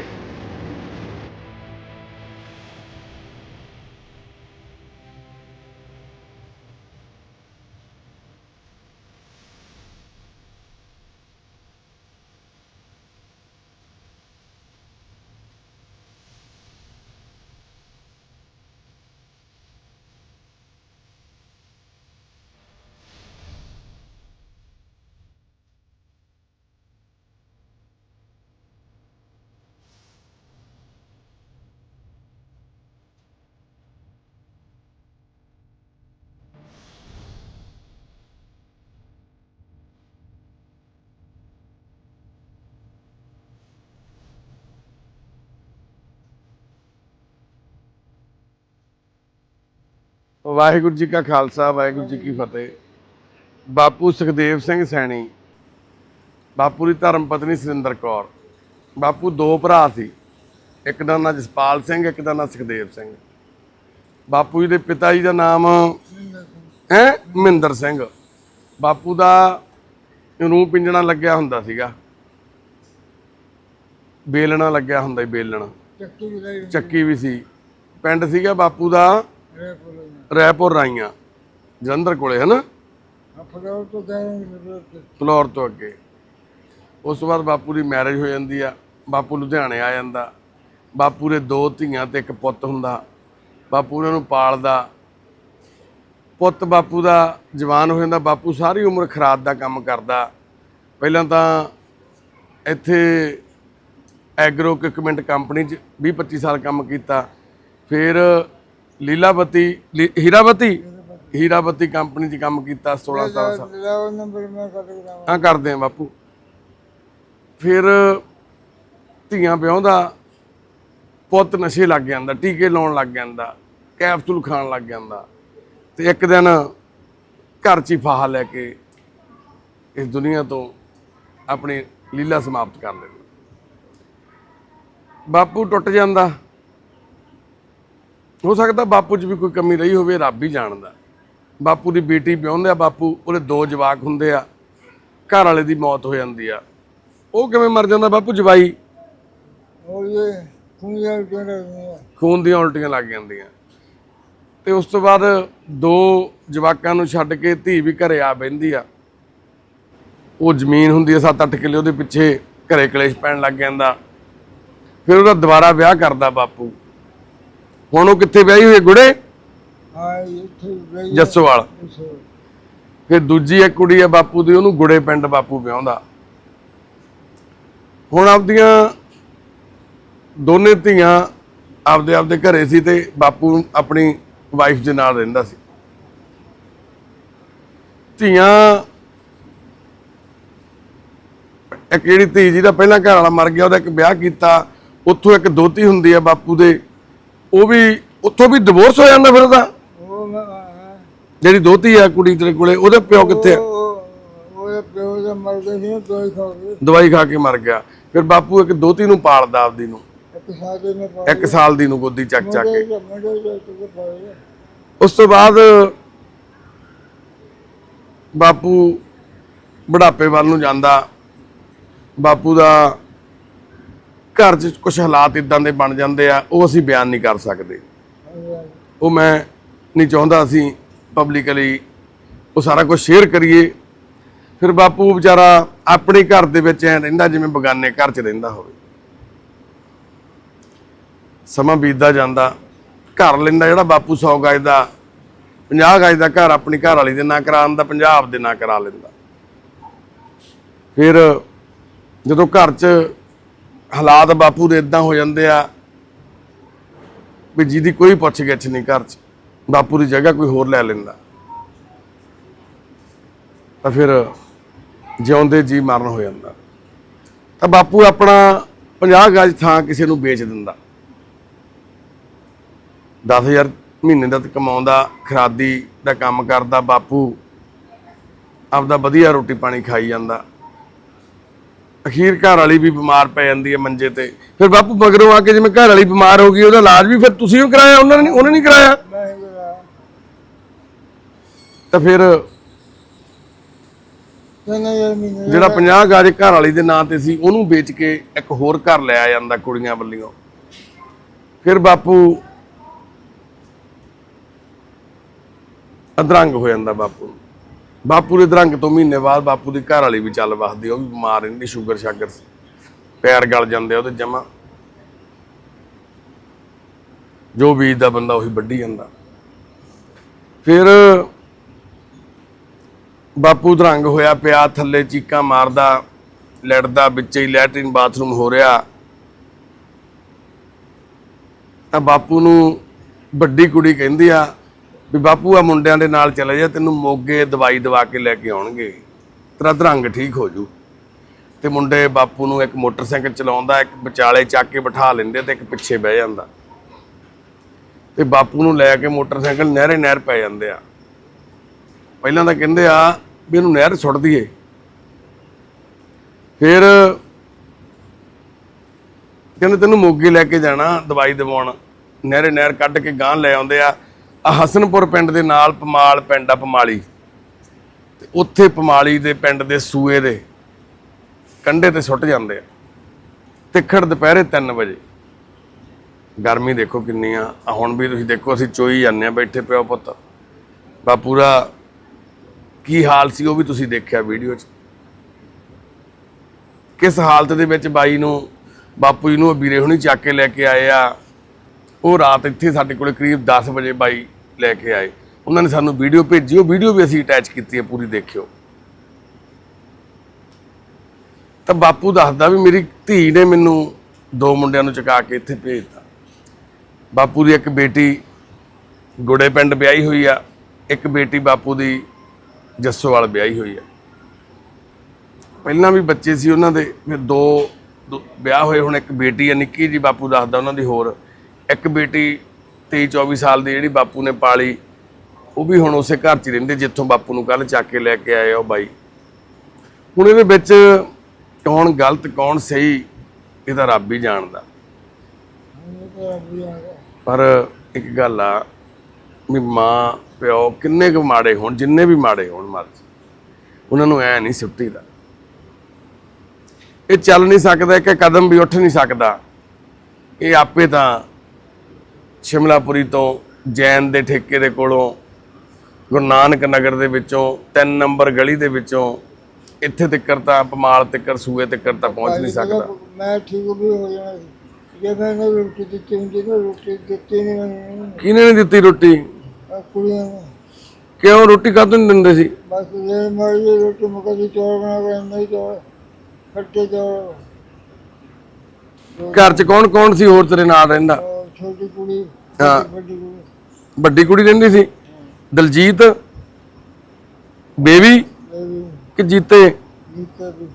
ਵਾਹਿਗੁਰੂ ਜੀ ਕਾ ਖਾਲਸਾ ਵਾਹਿਗੁਰੂ ਜੀ ਕੀ ਫਤਿਹ। ਬਾਪੂ ਸੁਖਦੇਵ ਸਿੰਘ ਸੈਣੀ ਬਾਪੂ ਦੀ ਧਰਮ ਪਤਨੀ ਸੁਰਿੰਦਰ ਕੌਰ ਬਾਪੂ ਦੋ ਭਰਾ ਸੀ ਇੱਕ ਦਾ ਨਾਂ ਜਸਪਾਲ ਸਿੰਘ ਇੱਕ ਦਾ ਨਾਂ ਸੁਖਦੇਵ ਸਿੰਘ। ਬਾਪੂ ਜੀ ਦੇ ਪਿਤਾ ਜੀ ਦਾ ਨਾਮ ਹੈ? ਮਹਿੰਦਰ ਸਿੰਘ। ਬਾਪੂ ਦਾ ਨੂੰ ਪਿੰਜਣਾ ਲੱਗਿਆ ਹੁੰਦਾ ਸੀਗਾ। ਬੇਲਣਾ ਲੱਗਿਆ ਹੁੰਦਾ ਬੇਲਣਾ। ਚੱਕੀ ਵੀ ਸੀ। ਪਿੰਡ ਸੀਗਾ ਬਾਪੂ ਦਾ। ਰੈਪੁਰ ਰਾਈਆਂ ਜਲੰਧਰ ਕੋਲੇ ਹਨਾ? ਅਫਰੋ ਤੋਂ ਗਏ ਨੇ ਫਲੋਰ ਤੋਂ ਅੱਗੇ। ਉਸ ਤੋਂ ਬਾਅਦ ਬਾਪੂ ਦੀ ਮੈਰਿਜ ਹੋ ਜਾਂਦੀ ਆ ਬਾਪੂ ਲੁਧਿਆਣੇ ਆ ਜਾਂਦਾ। ਬਾਪੂ ਦੇ ਦੋ ਧੀਆਂ ਤੇ ਇੱਕ ਪੁੱਤ ਹੁੰਦਾ ਬਾਪੂ ਉਹਨਾਂ ਨੂੰ ਪਾਲਦਾ। ਪੁੱਤ ਬਾਪੂ ਦਾ ਜਵਾਨ ਹੋ ਜਾਂਦਾ ਬਾਪੂ ਸਾਰੀ ਉਮਰ ਖਰਾਦ ਦਾ ਕੰਮ ਕਰਦਾ। ਪਹਿਲਾਂ ਤਾਂ ਇੱਥੇ ਐਗਰੋ ਇਕਵਿਪਮੈਂਟ ਕੰਪਨੀ 'ਚ 20 25 ਸਾਲ ਕੰਮ ਕੀਤਾ ਫਿਰ ਲੀਲਾਵਤੀ ਹੀਰਾਵਤੀ? ਹੀਰਾਵਤੀ ਕੰਪਨੀ 'ਚ ਕੰਮ ਕੀਤਾ 16 17 ਸਾਲ ਲਾਓ ਨੰਬਰ ਮੈਂ ਕੱਟ ਕਰਾਵਾਂ ਹਾਂ ਕਰਦੇ ਆ ਬਾਪੂ। ਫਿਰ ਧੀਆਂ ਵਿਆਹੁੰਦਾ ਪੁੱਤ ਨਸ਼ੇ ਲੱਗ ਜਾਂਦਾ ਟੀਕੇ ਲਾਉਣ ਲੱਗ ਜਾਂਦਾ ਕੈਪਸੂਲ ਖਾਣ ਲੱਗ ਜਾਂਦਾ ਤੇ ਇੱਕ ਦਿਨ ਘਰ 'ਚ ਹੀ ਫਾਹਾ ਲੈ ਕੇ ਇਸ ਦੁਨੀਆ ਤੋਂ ਆਪਣੀ ਲੀਲਾ ਸਮਾਪਤ ਕਰ ਲੈਂਦਾ ਬਾਪੂ ਟੁੱਟ ਜਾਂਦਾ। ਹੋ ਸਕਦਾ ਬਾਪੂ 'ਚ ਵੀ ਕੋਈ ਕਮੀ ਰਹੀ ਹੋਵੇ ਰੱਬ ਹੀ ਜਾਣਦਾ। ਬਾਪੂ ਦੀ ਬੇਟੀ ਵਿਆਹੁੰਦੇ ਆ ਬਾਪੂ ਉਹਦੇ ਦੋ ਜਵਾਕ ਹੁੰਦੇ ਆ ਘਰ ਵਾਲੇ ਦੀ ਮੌਤ ਹੋ ਜਾਂਦੀ ਆ। ਉਹ ਕਿਵੇਂ ਮਰ ਜਾਂਦਾ ਬਾਪੂ ਜਵਾਈ? ਇਹ ਖੂਨ ਦੀਆਂ ਉਲਟੀਆਂ ਲੱਗ ਜਾਂਦੀਆਂ। ਤੇ ਉਸ ਤੋਂ ਬਾਅਦ ਦੋ ਜਵਾਕਾਂ ਨੂੰ ਛੱਡ ਕੇ ਧੀ ਵੀ ਘਰੇ ਆ ਬਹਿੰਦੀ ਆ। ਉਹ ਜ਼ਮੀਨ ਹੁੰਦੀ ਆ 7-8 ਕਿੱਲੇ ਉਹਦੇ ਪਿੱਛੇ ਘਰੇ ਕਲੇਸ਼ ਪੈਣ ਲੱਗ ਜਾਂਦਾ। ਫਿਰ ਉਹਦਾ ਦੁਬਾਰਾ ਵਿਆਹ ਕਰਦਾ ਬਾਪੂ। ਹੁਣ ਉਹ ਕਿੱਥੇ ਵਿਆਹੀ ਹੋਈ ਹੈ ਗੁੜੇ? ਹਾਂ ਇੱਥੇ ਜੱਸੋਵਾਲ। ਫਿਰ ਦੂਜੀ ਇੱਕ ਕੁੜੀ ਆ ਬਾਪੂ ਦੀ ਉਹਨੂੰ ਗੁੜੇ ਪਿੰਡ ਬਾਪੂ ਵਿਆਹੁੰਦਾ। ਹੁਣ ਆਪਦੀਆਂ ਦੋਨੇ ਧੀਆਂ ਆਪਦੇ ਆਪਦੇ ਘਰੇ ਸੀ ਤੇ ਬਾਪੂ ਆਪਣੀ ਵਾਈਫ ਦੇ ਨਾਲ ਰਹਿੰਦਾ ਸੀ। ਧੀਆਂ ਇੱਕ ਜਿਹੜੀ ਧੀ ਜਿਹਦਾ ਪਹਿਲਾਂ ਘਰ ਵਾਲਾ ਮਰ ਗਿਆ ਉਹਦਾ ਇੱਕ ਵਿਆਹ ਕੀਤਾ ਉੱਥੋਂ ਇੱਕ ਦੋਤੀ ਹੁੰਦੀ ਆ ਬਾਪੂ ਦੇ ਉਹ ਵੀ ਉੱਥੋਂ ਵੀ ਡਿਵੋਰਸ ਹੋ ਜਾਂਦਾ ਫਿਰ ਉਹਦਾ। ਉਹ ਮੈਂ ਹਾਂ ਜਿਹੜੀ ਦੋਤੀ ਆ ਕੁੜੀ ਤੇਰੇ ਕੋਲੇ ਉਹਦਾ ਪਿਓ ਕਿੱਥੇ ਆ? ਉਹ ਉਹ ਪਿਓ ਦਾ ਮਰ ਗਿਆ ਸੀ ਕੋਈ ਖਾ ਗਏ ਦਵਾਈ ਖਾ ਕੇ ਮਰ ਗਿਆ। ਫਿਰ ਬਾਪੂ ਇੱਕ ਦੋਤੀ ਨੂੰ ਪਾਲਦਾ ਆਪਦੀ ਨੂੰ। ਇੱਕ ਸਾਦੇ ਨੇ ਪਾ ਇੱਕ ਸਾਲ ਦੀ ਨੂੰ ਗੋਦੀ ਚੱਕ ਚੱਕ ਕੇ। ਮੁੰਡੇ ਮੁੰਡੇ ਦੇ ਤੇ ਪਾਏ ਉਸ ਤੋਂ ਬਾਅਦ ਬਾਪੂ ਬੁਢਾਪੇ ਵੱਲ ਨੂੰ ਜਾਂਦਾ। ਬਾਪੂ ਦਾ ਘਰ 'ਚ ਕੁਝ ਹਾਲਾਤ ਇਦਾਂ ਦੇ ਬਣ ਜਾਂਦੇ ਆ, ਉਹ ਅਸੀਂ ਬਿਆਨ ਨਹੀਂ ਕਰ ਸਕਦੇ। ਉਹ ਮੈਂ ਨਹੀਂ ਚਾਹੁੰਦਾ ਅਸੀਂ ਪਬਲਿਕਲੀ ਉਹ ਸਾਰਾ ਕੁਝ ਸ਼ੇਅਰ ਕਰੀਏ। ਫਿਰ ਬਾਪੂ ਵਿਚਾਰਾ ਆਪਣੇ ਘਰ ਦੇ ਵਿੱਚ ਐ ਰਹਿੰਦਾ ਜਿਵੇਂ ਬਗਾਨੇ ਘਰ 'ਚ ਰਹਿੰਦਾ ਹੋਵੇ। ਸਮਾਂ ਬੀਤਦਾ ਜਾਂਦਾ, ਘਰ ਲੈਂਦਾ ਜਿਹੜਾ ਬਾਪੂ 100 ਗਜ ਦਾ 50 ਗਜ ਦਾ ਘਰ ਆਪਣੀ ਘਰ ਵਾਲੀ ਦੇ ਨਾਂ ਕਰਾਉਣ ਦਾ, ਪੰਜਾਬ ਦੇ ਨਾਂ ਕਰਾ ਲੈਂਦਾ। ਫਿਰ ਜਦੋਂ ਘਰ 'ਚ ਹਾਲਾਤ ਬਾਪੂ ਦੇ ਇਦਾਂ ਹੋ ਜਾਂਦੇ ਆ ਵੀ ਜਿਹਦੀ ਕੋਈ ਪੁੱਛ ਗਿੱਛ ਨਹੀਂ ਘਰ 'ਚ, ਬਾਪੂ ਦੀ ਜਗ੍ਹਾ ਕੋਈ ਹੋਰ ਲੈ ਲੈਂਦਾ। ਤਾਂ ਫਿਰ ਜਿਉਂਦੇ ਜੀ ਮਰਨ ਹੋ ਜਾਂਦਾ। ਤਾਂ ਬਾਪੂ ਆਪਣਾ 50 ਗਜ ਥਾਂ ਕਿਸੇ ਨੂੰ ਵੇਚ ਦਿੰਦਾ। 10000 ਮਹੀਨੇ ਦਾ ਕਮਾਉਂਦਾ, ਖਰਾਦੀ ਦਾ ਕੰਮ ਕਰਦਾ, ਬਾਪੂ ਆਪਦਾ ਵਧੀਆ ਰੋਟੀ ਪਾਣੀ ਖਾਈ ਜਾਂਦਾ। ਅਖੀਰ ਘਰ ਵਾਲੀ ਵੀ ਬਿਮਾਰ ਪੈ ਜਾਂਦੀ ਹੈ ਮੰਜੇ ਤੇ। ਫਿਰ ਬਾਪੂ ਮਗਰੋਂ ਆ ਕੇ ਜਿਵੇਂ ਘਰ ਵਾਲੀ ਬਿਮਾਰ ਹੋ ਗਈ, ਉਹਦਾ ਇਲਾਜ ਵੀ ਫਿਰ ਤੁਸੀਂ ਹੀ ਕਰਾਇਆ, ਉਹਨਾਂ ਨੇ ਉਹਨੇ ਨਹੀਂ ਕਰਾਇਆ? ਤਾਂ ਫਿਰ ਜਿਹੜਾ 50 ਗਾਜ ਘਰ ਵਾਲੀ ਦੇ ਨਾਂ ਤੇ ਸੀ, ਉਹਨੂੰ ਵੇਚ ਕੇ ਇੱਕ ਹੋਰ ਘਰ ਲਿਆ ਜਾਂਦਾ ਕੁੜੀਆਂ ਵੱਲੋਂ। ਫਿਰ ਬਾਪੂ ਅਧਰੰਗ ਹੋ ਜਾਂਦਾ ਬਾਪੂ। ਨੂੰ। ਬਾਪੂ ਦੇ ਦਰੰਗ ਤੋਂ ਮਹੀਨੇ ਬਾਅਦ ਬਾਪੂ ਦੀ ਘਰ ਵਾਲੀ ਵੀ ਚੱਲ ਵਸਦੀ ਉਹ ਵੀ ਬਿਮਾਰ ਰਹਿੰਦੀ, ਸ਼ੂਗਰ ਸ਼ਾਗਰ ਪੈਰ ਗਲ ਜਾਂਦੇ ਆ, ਉਹਦੇ ਜਮਾ। ਜੋ ਬੀਜ ਦਾ ਬੰਦਾ ਉਹੀ ਵੱਢੀ ਜਾਂਦਾ। ਫਿਰ ਬਾਪੂ ਦਰੰਗ ਹੋਇਆ, ਪਿਆ ਥੱਲੇ ਚੀਕਾਂ ਮਾਰਦਾ, ਲੜਦਾ, ਵਿੱਚ ਹੀ ਲੈਟਰਿਨ ਬਾਥਰੂਮ ਹੋ ਰਿਹਾ। ਤਾਂ ਬਾਪੂ ਨੂੰ ਵੱਡੀ ਕੁੜੀ ਕਹਿੰਦੀ ਆ ਵੀ ਬਾਪੂ ਆ ਮੁੰਡਿਆਂ ਦੇ ਨਾਲ ਚਲੇ ਜਾ, ਤੈਨੂੰ ਮੋਗੇ ਦਵਾਈ ਦਵਾ ਕੇ ਲੈ ਕੇ ਆਉਣਗੇ। ਤੇਰਾ ਦਰੰਗ ਠੀਕ ਹੋ ਜੂ। ਤੇ ਮੁੰਡੇ ਬਾਪੂ ਨੂੰ ਇੱਕ ਮੋਟਰਸਾਈਕਲ ਚਲਾਉਂਦਾ, ਇੱਕ ਵਿਚਾਲੇ ਚੱਕ ਕੇ ਬਿਠਾ ਲੈਂਦੇ ਤੇ ਇੱਕ ਪਿੱਛੇ ਬਹਿ ਜਾਂਦਾ। ਤੇ ਬਾਪੂ ਨੂੰ ਲੈ ਕੇ ਮੋਟਰਸਾਈਕਲ ਨਹਿਰੇ ਨਹਿਰ ਪੈ ਜਾਂਦੇ ਆ। ਪਹਿਲਾਂ ਤਾਂ ਕਹਿੰਦੇ ਆ ਵੀ ਇਹਨੂੰ ਨਹਿਰ 'ਚ ਸੁੱਟ ਦਈਏ। ਫਿਰ ਕਹਿੰਦੇ ਤੈਨੂੰ ਮੋਗੇ ਲੈ ਕੇ ਜਾਣਾ, ਦਵਾਈ ਦਿਵਾਉਣ। ਨਹਿਰੇ ਨਹਿਰ ਕੱਢ ਕੇ ਗਾਂ ਲੈ ਆਉਂਦੇ ਆ। ਹਸਨਪੁਰ ਪਿੰਡ ਦੇ ਨਾਲ ਪਮਾਲ ਪਿੰਡ ਆ ਪਮਾਲੀ। ਤੇ ਉੱਥੇ ਪਮਾਲੀ ਦੇ ਪਿੰਡ ਦੇ ਸੂਏ ਦੇ ਕੰਢੇ ਤੇ ਸੁੱਟ ਜਾਂਦੇ ਆ। ਤਿੱਖੜ ਦੁਪਹਿਰੇ 3 ਵਜੇ। ਗਰਮੀ ਦੇਖੋ ਕਿੰਨੀ ਆ ਹੁਣ ਵੀ ਤੁਸੀਂ ਦੇਖੋ, ਅਸੀਂ ਚੋਈ ਜਾਂਦੇ ਆ, ਬੈਠੇ ਪਿਓ ਪੁੱਤ। ਬਾਪੂ ਦਾ ਕੀ ਹਾਲ ਸੀ ਉਹ ਵੀ ਤੁਸੀਂ ਦੇਖਿਆ ਵੀਡੀਓ 'ਚ? ਕਿਸ ਹਾਲਤ ਦੇ ਵਿੱਚ ਬਾਈ ਨੂੰ, ਬਾਪੂ ਜੀ ਨੂੰ ਉਹ ਵੀਰੇ ਹੁਣੀ ਚੱਕ ਕੇ ਲੈ ਕੇ ਆਏ ਆ। ਉਹ ਰਾਤ ਇੱਥੇ ਸਾਡੇ ਕੋਲੇ ਕਰੀਬ 10 ਵਜੇ ਬਾਈ ਲੈ ਕੇ ਆਏ। ਉਹਨਾਂ ਨੇ ਸਾਨੂੰ ਵੀਡੀਓ ਭੇਜੀ, ਉਹ ਵੀਡੀਓ ਵੀ ਅਸੀਂ ਅਟੈਚ ਕੀਤੀ ਹੈ, ਪੂਰੀ ਦੇਖਿਓ। ਤਾਂ ਬਾਪੂ ਦੱਸਦਾ ਵੀ ਮੇਰੀ ਧੀ ਨੇ ਮੈਨੂੰ ਦੋ ਮੁੰਡਿਆਂ ਨੂੰ ਚੁਕਾ ਕੇ ਇੱਥੇ ਭੇਜਤਾ। ਬਾਪੂ ਦੀ ਇੱਕ ਬੇਟੀ ਗੁੜੇ ਪਿੰਡ ਵਿਆਹੀ ਹੋਈ ਆ, ਇੱਕ ਬੇਟੀ ਬਾਪੂ ਦੀ ਜੱਸੋਵਾਲ ਵਿਆਹੀ ਹੋਈ ਆ। ਪਹਿਲਾਂ ਵੀ ਬੱਚੇ ਸੀ ਉਹਨਾਂ ਦੇ, ਫਿਰ ਦੋ ਦੋ ਵਿਆਹ ਹੋਏ, ਹੁਣ ਇੱਕ ਬੇਟੀ ਆ, ਨਿੱਕੀ ਜੀ ਬਾਪੂ ਦੱਸਦਾ ਉਹਨਾਂ ਦੀ ਹੋਰ। ਇੱਕ ਬੇਟੀ 23 24 ਸਾਲ ਦੀ ਜਿਹੜੀ ਬਾਪੂ ਨੇ ਪਾਲੀ, ਉਹ ਵੀ ਹੁਣ ਉਸੇ ਘਰ 'ਚ ਹੀ ਰਹਿੰਦੇ, ਜਿੱਥੋਂ ਬਾਪੂ ਨੂੰ ਕੱਲ ਚੱਕ ਕੇ ਲੈ ਕੇ ਆਏ ਆ ਉਹ ਬਾਈ। ਹੁਣ ਇਹਦੇ ਵਿੱਚ ਕੌਣ ਗਲਤ, ਕੌਣ ਸਹੀ ਇਹ ਤਾਂ ਰੱਬ ਹੀ ਜਾਣਦਾ। ਪਰ ਇੱਕ ਗੱਲ ਆ, ਵੀ ਮਾਂ, ਪਿਓ ਕਿੰਨੇ ਕੁ ਮਾੜੇ ਹੋਣ, ਜਿੰਨੇ ਵੀ ਮਾੜੇ ਹੋਣ ਮਰਜ਼ੀ। ਉਹਨਾਂ ਨੂੰ ਐ ਨਹੀਂ ਸੁੱਟੀ ਦਾ। ਇਹ ਚੱਲ ਨਹੀਂ ਸਕਦਾ, ਇੱਕ ਕਦਮ ਵੀ ਉੱਠ ਨਹੀਂ ਸਕਦਾ। ਇਹ ਆਪੇ ਤਾਂ ਸ਼ਿਮਲਾਪੁਰੀ ਤੋਂ ਜੈਨ ਦੇ ਠੇਕੇ ਦੇ ਕੋਲੋਂ ਗੁਰੂ ਨਾਨਕ ਨਗਰ ਦੇ ਵਿੱਚੋਂ 3 ਨੰਬਰ ਗਲੀ ਦੇ ਵਿੱਚੋਂ ਇੱਥੇ ਤੱਕਰ ਤਾਂ ਪਮਾਲ ਤੱਕਰ ਸੂਏ ਤੱਕਰ ਤਾਂ ਪਹੁੰਚ ਨਹੀਂ ਸਕਦਾ। ਮੈਂ ਠੀਕ ਵੀ ਹੋ ਜਾਣਾ ਜੇ ਮੈਂ ਰੋਟੀ ਦਿੱਤੀ ਹੁੰਦੀ ਨਾ ਰੋਟੀ ਦਿੱਤੀ ਨਹੀਂ ਮੈਨੂੰ ਕਿਹਨੇ ਨਹੀਂ ਦਿੱਤੀ ਰੋਟੀ? ਕੁੜੀਆਂ ਨੇ। ਕਿਉਂ? ਰੋਟੀ ਕਾਹਤੋਂ ਨਹੀਂ ਦਿੰਦੇ ਸੀ? ਬਸ ਜੇ ਮਰਜ਼ੀ ਰੋਟੀ ਮੁਕਦੀ ਚੌਲ ਬਣਾ ਕੇ ਨਹੀਂ ਚੌਲ। ਖੱਟੇ ਚੌਲ। ਘਰ 'ਚ ਕੌਣ ਕੌਣ ਸੀ? ਹੋਰ ਤੇਰੇ ਨਾਲ ਰਹਿੰਦਾ? ਛੋਟੀ ਕੁੜੀ ਹਾਂ। ਵੱਡੀ ਕੁੜੀ। ਵੱਡੀ ਕੁੜੀ ਰਹਿੰਦੀ ਸੀ ਦਲਜੀਤ ਬੇਬੀ ਕਿ ਜੀਤੇ? ਜੀਤਾ ਵੀ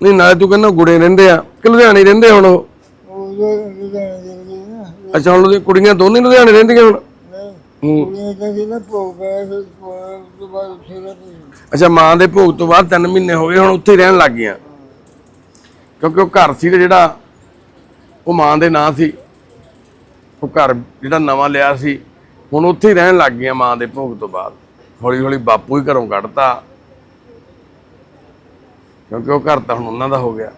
ਨਹੀਂ ਨਾਲੇ ਤੂੰ ਕਹਿੰਦਾ ਗੁੜੇ ਰਹਿੰਦੇ ਆ ਕਿ ਲੁਧਿਆਣੇ ਹੀ ਰਹਿੰਦੇ ਹੁਣ ਉਹ? ਉਹ ਜੋ ਲੁਧਿਆਣੇ ਦੇ ਗਈ ਨਾ। ਅੱਛਾ ਹੁਣ ਲੁਧਿਆਣੇ ਕੁੜੀਆਂ ਦੋਨੇ ਲੁਧਿਆਣੇ ਰਹਿੰਦੀਆਂ ਹੁਣ? ਨਹੀਂ ਹੂੰ। ਕੁੜੀਆਂ ਕਹਿੰਦੀ ਨਾ ਭੋਗ ਪਿਆ ਫਿਰ ਭੋਗ ਤੋਂ ਬਾਅਦ ਫਿਰ ਅੱਛਾ ਮਾਂ ਦੇ ਭੋਗ ਤੋਂ ਬਾਅਦ 3 ਮਹੀਨੇ ਹੋ ਗਏ ਹੁਣ ਉੱਥੇ ਹੀ ਰਹਿਣ ਲੱਗ ਗਈਆਂ। ਕਿਉਂਕਿ ਉਹ ਘਰ ਸੀ ਤੇ ਜਿਹੜਾ ਉਹ ਮਾਂ ਦੇ ਨਾਂ ਸੀ। ਉਹ ਘਰ ਜਿਹੜਾ ਨਵਾਂ ਲਿਆ ਸੀ, ਹੁਣ ਉੱਥੇ ਹੀ ਰਹਿਣ ਲੱਗ ਗਈਆਂ ਮਾਂ ਦੇ ਭੋਗ ਤੋਂ ਬਾਅਦ। ਹੌਲੀ ਹੌਲੀ ਬਾਪੂ ਹੀ ਘਰੋਂ ਕੱਢਤਾ। ਕਿਉਂਕਿ ਉਹ ਘਰ ਤਾਂ ਹੁਣ ਉਹਨਾਂ ਦਾ ਹੋ ਗਿਆ।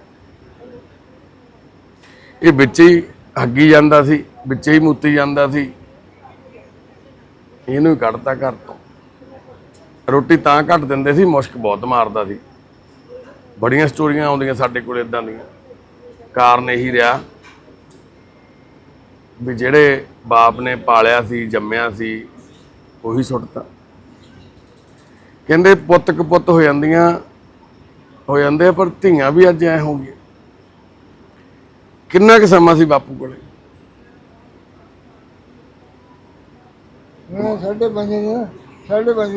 ਇਹ ਵਿੱਚ ਹੀ ਹੱਗੀ ਜਾਂਦਾ ਸੀ, ਵਿੱਚ ਹੀ ਮੂਤੀ ਜਾਂਦਾ ਸੀ। ਇਹਨੂੰ ਹੀ ਕੱਢਤਾ ਘਰ ਤੋਂ। ਰੋਟੀ ਤਾਂ ਘੱਟ ਦਿੰਦੇ ਸੀ, ਮੁਸ਼ਕ ਬਹੁਤ ਮਾਰਦਾ ਸੀ। ਬੜੀਆਂ ਸਟੋਰੀਆਂ ਆਉਂਦੀਆਂ ਸਾਡੇ ਕੋਲ ਇਦਾਂ ਦੀਆਂ। ਕਾਰਨ ਇਹੀ ਰਿਹਾ। ਵੀ ਜਿਹੜੇ ਬਾਪ ਨੇ ਪਾਲਿਆ ਸੀ ਜੰਮਿਆ ਸੀ ਉਹੀ ਸੁੱਟਤਾ। ਕਹਿੰਦੇ ਪੁੱਤ ਕਪੁੱਤ ਹੋ ਜਾਂਦੀਆਂ ਹੋ ਜਾਂਦੇ ਪਰ ਧੀਆਂ ਵੀ ਅੱਜ ਐ ਹੋ ਗਈਆਂ। ਕਿੰਨਾ ਕੁ ਸਮਾਂ ਸੀ ਬਾਪੂ ਕੋਲੇ? ਮੈਂ ਸਾਢੇ ਪੰਜ ਨੇ ਸਾਢੇ ਪੰਜ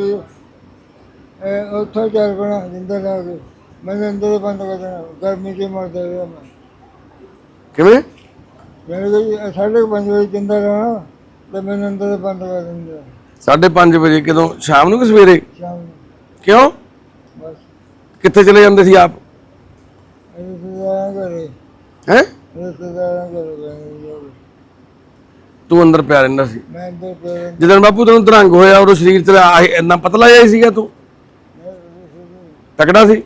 ਉੱਥੋਂ ਚੱਲ ਪਣਾ ਜਿੰਦਾ ਲਾ ਕੇ। ਮੈਂ ਅੰਦਰ ਬੰਦ ਕਰ ਦੇਣਾ ਗਰਮੀ ਚ ਮਰਦਾ ਰਿਹਾ ਮੈਂ। ਕਿਵੇਂ? ਸਾਢੇ ਵਜੇ ਤੇ ਮੈਨੂੰ ਅੰਦਰ ਬੰਦ ਕਰ ਦਿੰਦੇ 5:30 ਵਜੇ ਕਦੋਂ? ਸ਼ਾਮ ਨੂੰ ਕਿ ਸਵੇਰੇ? ਸ਼ਾਮ ਨੂੰ। ਕਿਉਂ? ਕਿੱਥੇ ਚਲੇ ਜਾਂਦੇ ਸੀ ਆਪ? ਰਿਸ਼ਤੇਦਾਰਾਂ ਘਰੇ। ਹੈ? ਰਿਸ਼ਤੇਦਾਰਾਂ ਘਰੇ ਗਏ ਤੂੰ ਅੰਦਰ ਪਿਆ ਰਹਿੰਦਾ ਸੀ। ਮੈਂ ਅੰਦਰ ਪੈ ਜਦੋਂ ਬਾਪੂ ਤੈਨੂੰ ਦਰੰਗ ਹੋਇਆ ਉਦੋਂ ਸਰੀਰ ਤੇ ਆਹ ਇੰਨਾ ਪਤਲਾ ਹੀ ਸੀਗਾ ਤੂੰ? ਤਕੜਾ ਸੀ?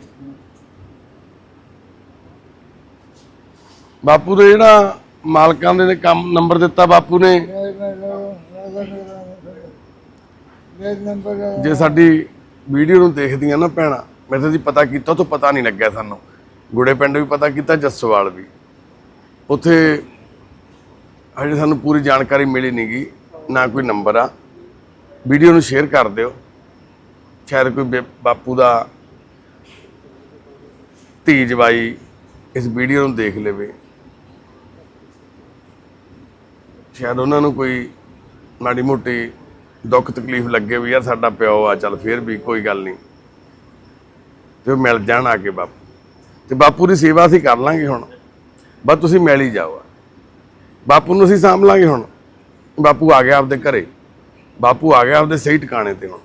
ਬਾਪੂ ਦੇ ਜਿਹੜਾ ਮਾਲਕਾਂ ਦੇ ਕੰਮ, ਨੰਬਰ ਦਿੱਤਾ ਬਾਪੂ ਨੇ। ਜੇ ਸਾਡੀ ਵੀਡੀਓ ਨੂੰ ਦੇਖਦੀਆਂ ਨਾ ਭੈਣਾਂ, ਮੈਂ ਤਾਂ ਜੀ ਪਤਾ ਕੀਤਾ, ਉਹ ਤੋਂ ਪਤਾ ਨਹੀਂ ਲੱਗਿਆ ਸਾਨੂੰ। ਗੁੜੇ ਪਿੰਡ ਵੀ ਪਤਾ ਕੀਤਾ, ਜੱਸਵਾਲ ਵੀ। ਉੱਥੇ ਹਜੇ ਸਾਨੂੰ ਪੂਰੀ ਜਾਣਕਾਰੀ ਮਿਲੀ ਨਹੀਂਗੀ ਨਾ ਕੋਈ ਨੰਬਰ ਆ। ਵੀਡੀਓ ਨੂੰ ਸ਼ੇਅਰ ਕਰ ਦਿਓ। ਸ਼ਾਇਦ ਕੋਈ ਬੇ- ਬਾਪੂ ਦਾ ਧੀ ਜਵਾਈ ਇਸ ਵੀਡੀਓ ਨੂੰ ਦੇਖ ਲਵੇ। ਸ਼ਾਇਦ ਉਹਨਾਂ ਨੂੰ ਕੋਈ ਮਾੜੀ ਮੋਟੀ ਦੁੱਖ ਤਕਲੀਫ ਲੱਗੇ ਵੀ ਯਾਰ ਸਾਡਾ ਪਿਓ ਆ, ਚੱਲ ਫੇਰ ਵੀ ਕੋਈ ਗੱਲ ਨਹੀਂ। ਤੇ ਉਹ ਮਿਲ ਜਾਣ ਆ ਕੇ ਬਾਪੂ। ਤੇ ਬਾਪੂ ਦੀ ਸੇਵਾ ਅਸੀਂ ਕਰ ਲਾਂਗੇ ਹੁਣ। ਬਸ ਤੁਸੀਂ ਮਿਲ ਹੀ ਜਾਓ। ਬਾਪੂ ਨੂੰ ਅਸੀਂ ਸਾਂਭ ਲਾਂਗੇ ਹੁਣ। ਬਾਪੂ ਆ ਗਿਆ ਆਪਦੇ ਘਰੇ। ਬਾਪੂ ਆ ਗਿਆ ਆਪਦੇ ਸਹੀ ਟਿਕਾਣੇ ਤੇ ਹੁਣ।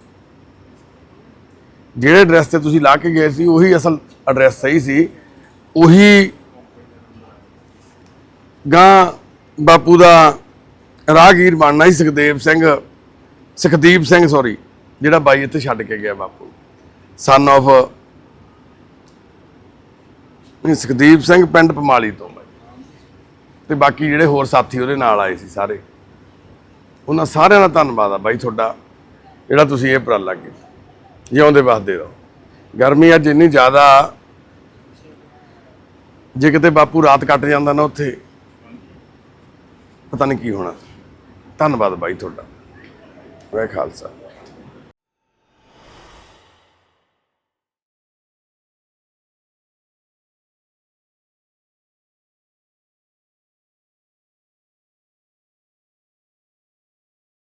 ਜਿਹੜੇ ਐਡਰੈਸ ਤੇ ਤੁਸੀਂ ਲਾ ਕੇ ਗਏ ਸੀ, ਉਹੀ ਅਸਲ ਐਡਰੈਸ ਸਹੀ ਸੀ। ਉਹੀ ਗਾਂ ਬਾਪੂ ਦਾ ਰਾਹਗੀਰ ਬਣਨਾ ਸੀ ਸੁਖਦੇਵ ਸਿੰਘ, ਸੁਖਦੀਪ ਸਿੰਘ ਸੌਰੀ ਜਿਹੜਾ ਬਾਈ ਇੱਥੇ ਛੱਡ ਕੇ ਗਿਆ ਬਾਪੂ। ਸਨ of ਸੁਖਦੀਪ ਸਿੰਘ ਪਿੰਡ ਪਮਾਲੀ ਤੋਂ ਬਾਈ। ਤੇ ਬਾਕੀ ਜਿਹੜੇ ਹੋਰ ਸਾਥੀ ਉਹਦੇ ਨਾਲ ਆਏ ਸੀ ਸਾਰੇ। ਉਹਨਾਂ ਸਾਰਿਆਂ ਦਾ ਧੰਨਵਾਦ ਆ ਬਾਈ ਤੁਹਾਡਾ, ਜਿਹੜਾ ਤੁਸੀਂ ਇਹ ਉਪਰਾਲਾ ਕੀਤਾ। ਜਿਉਂਦੇ ਵਸਦੇ ਰਹੋ। ਗਰਮੀ ਅੱਜ ਇੰਨੀ ਜ਼ਿਆਦਾ, ਜੇ ਕਿਤੇ ਬਾਪੂ ਰਾਤ ਕੱਟ ਜਾਂਦਾ ਨਾ ਉੱਥੇ, ਪਤਾ ਨਹੀਂ ਕੀ ਹੋਣਾ। ਧੰਨਵਾਦ ਬਾਈ ਤੁਹਾਡਾ। ਵਾਹਿ ਖਾਲਸਾ।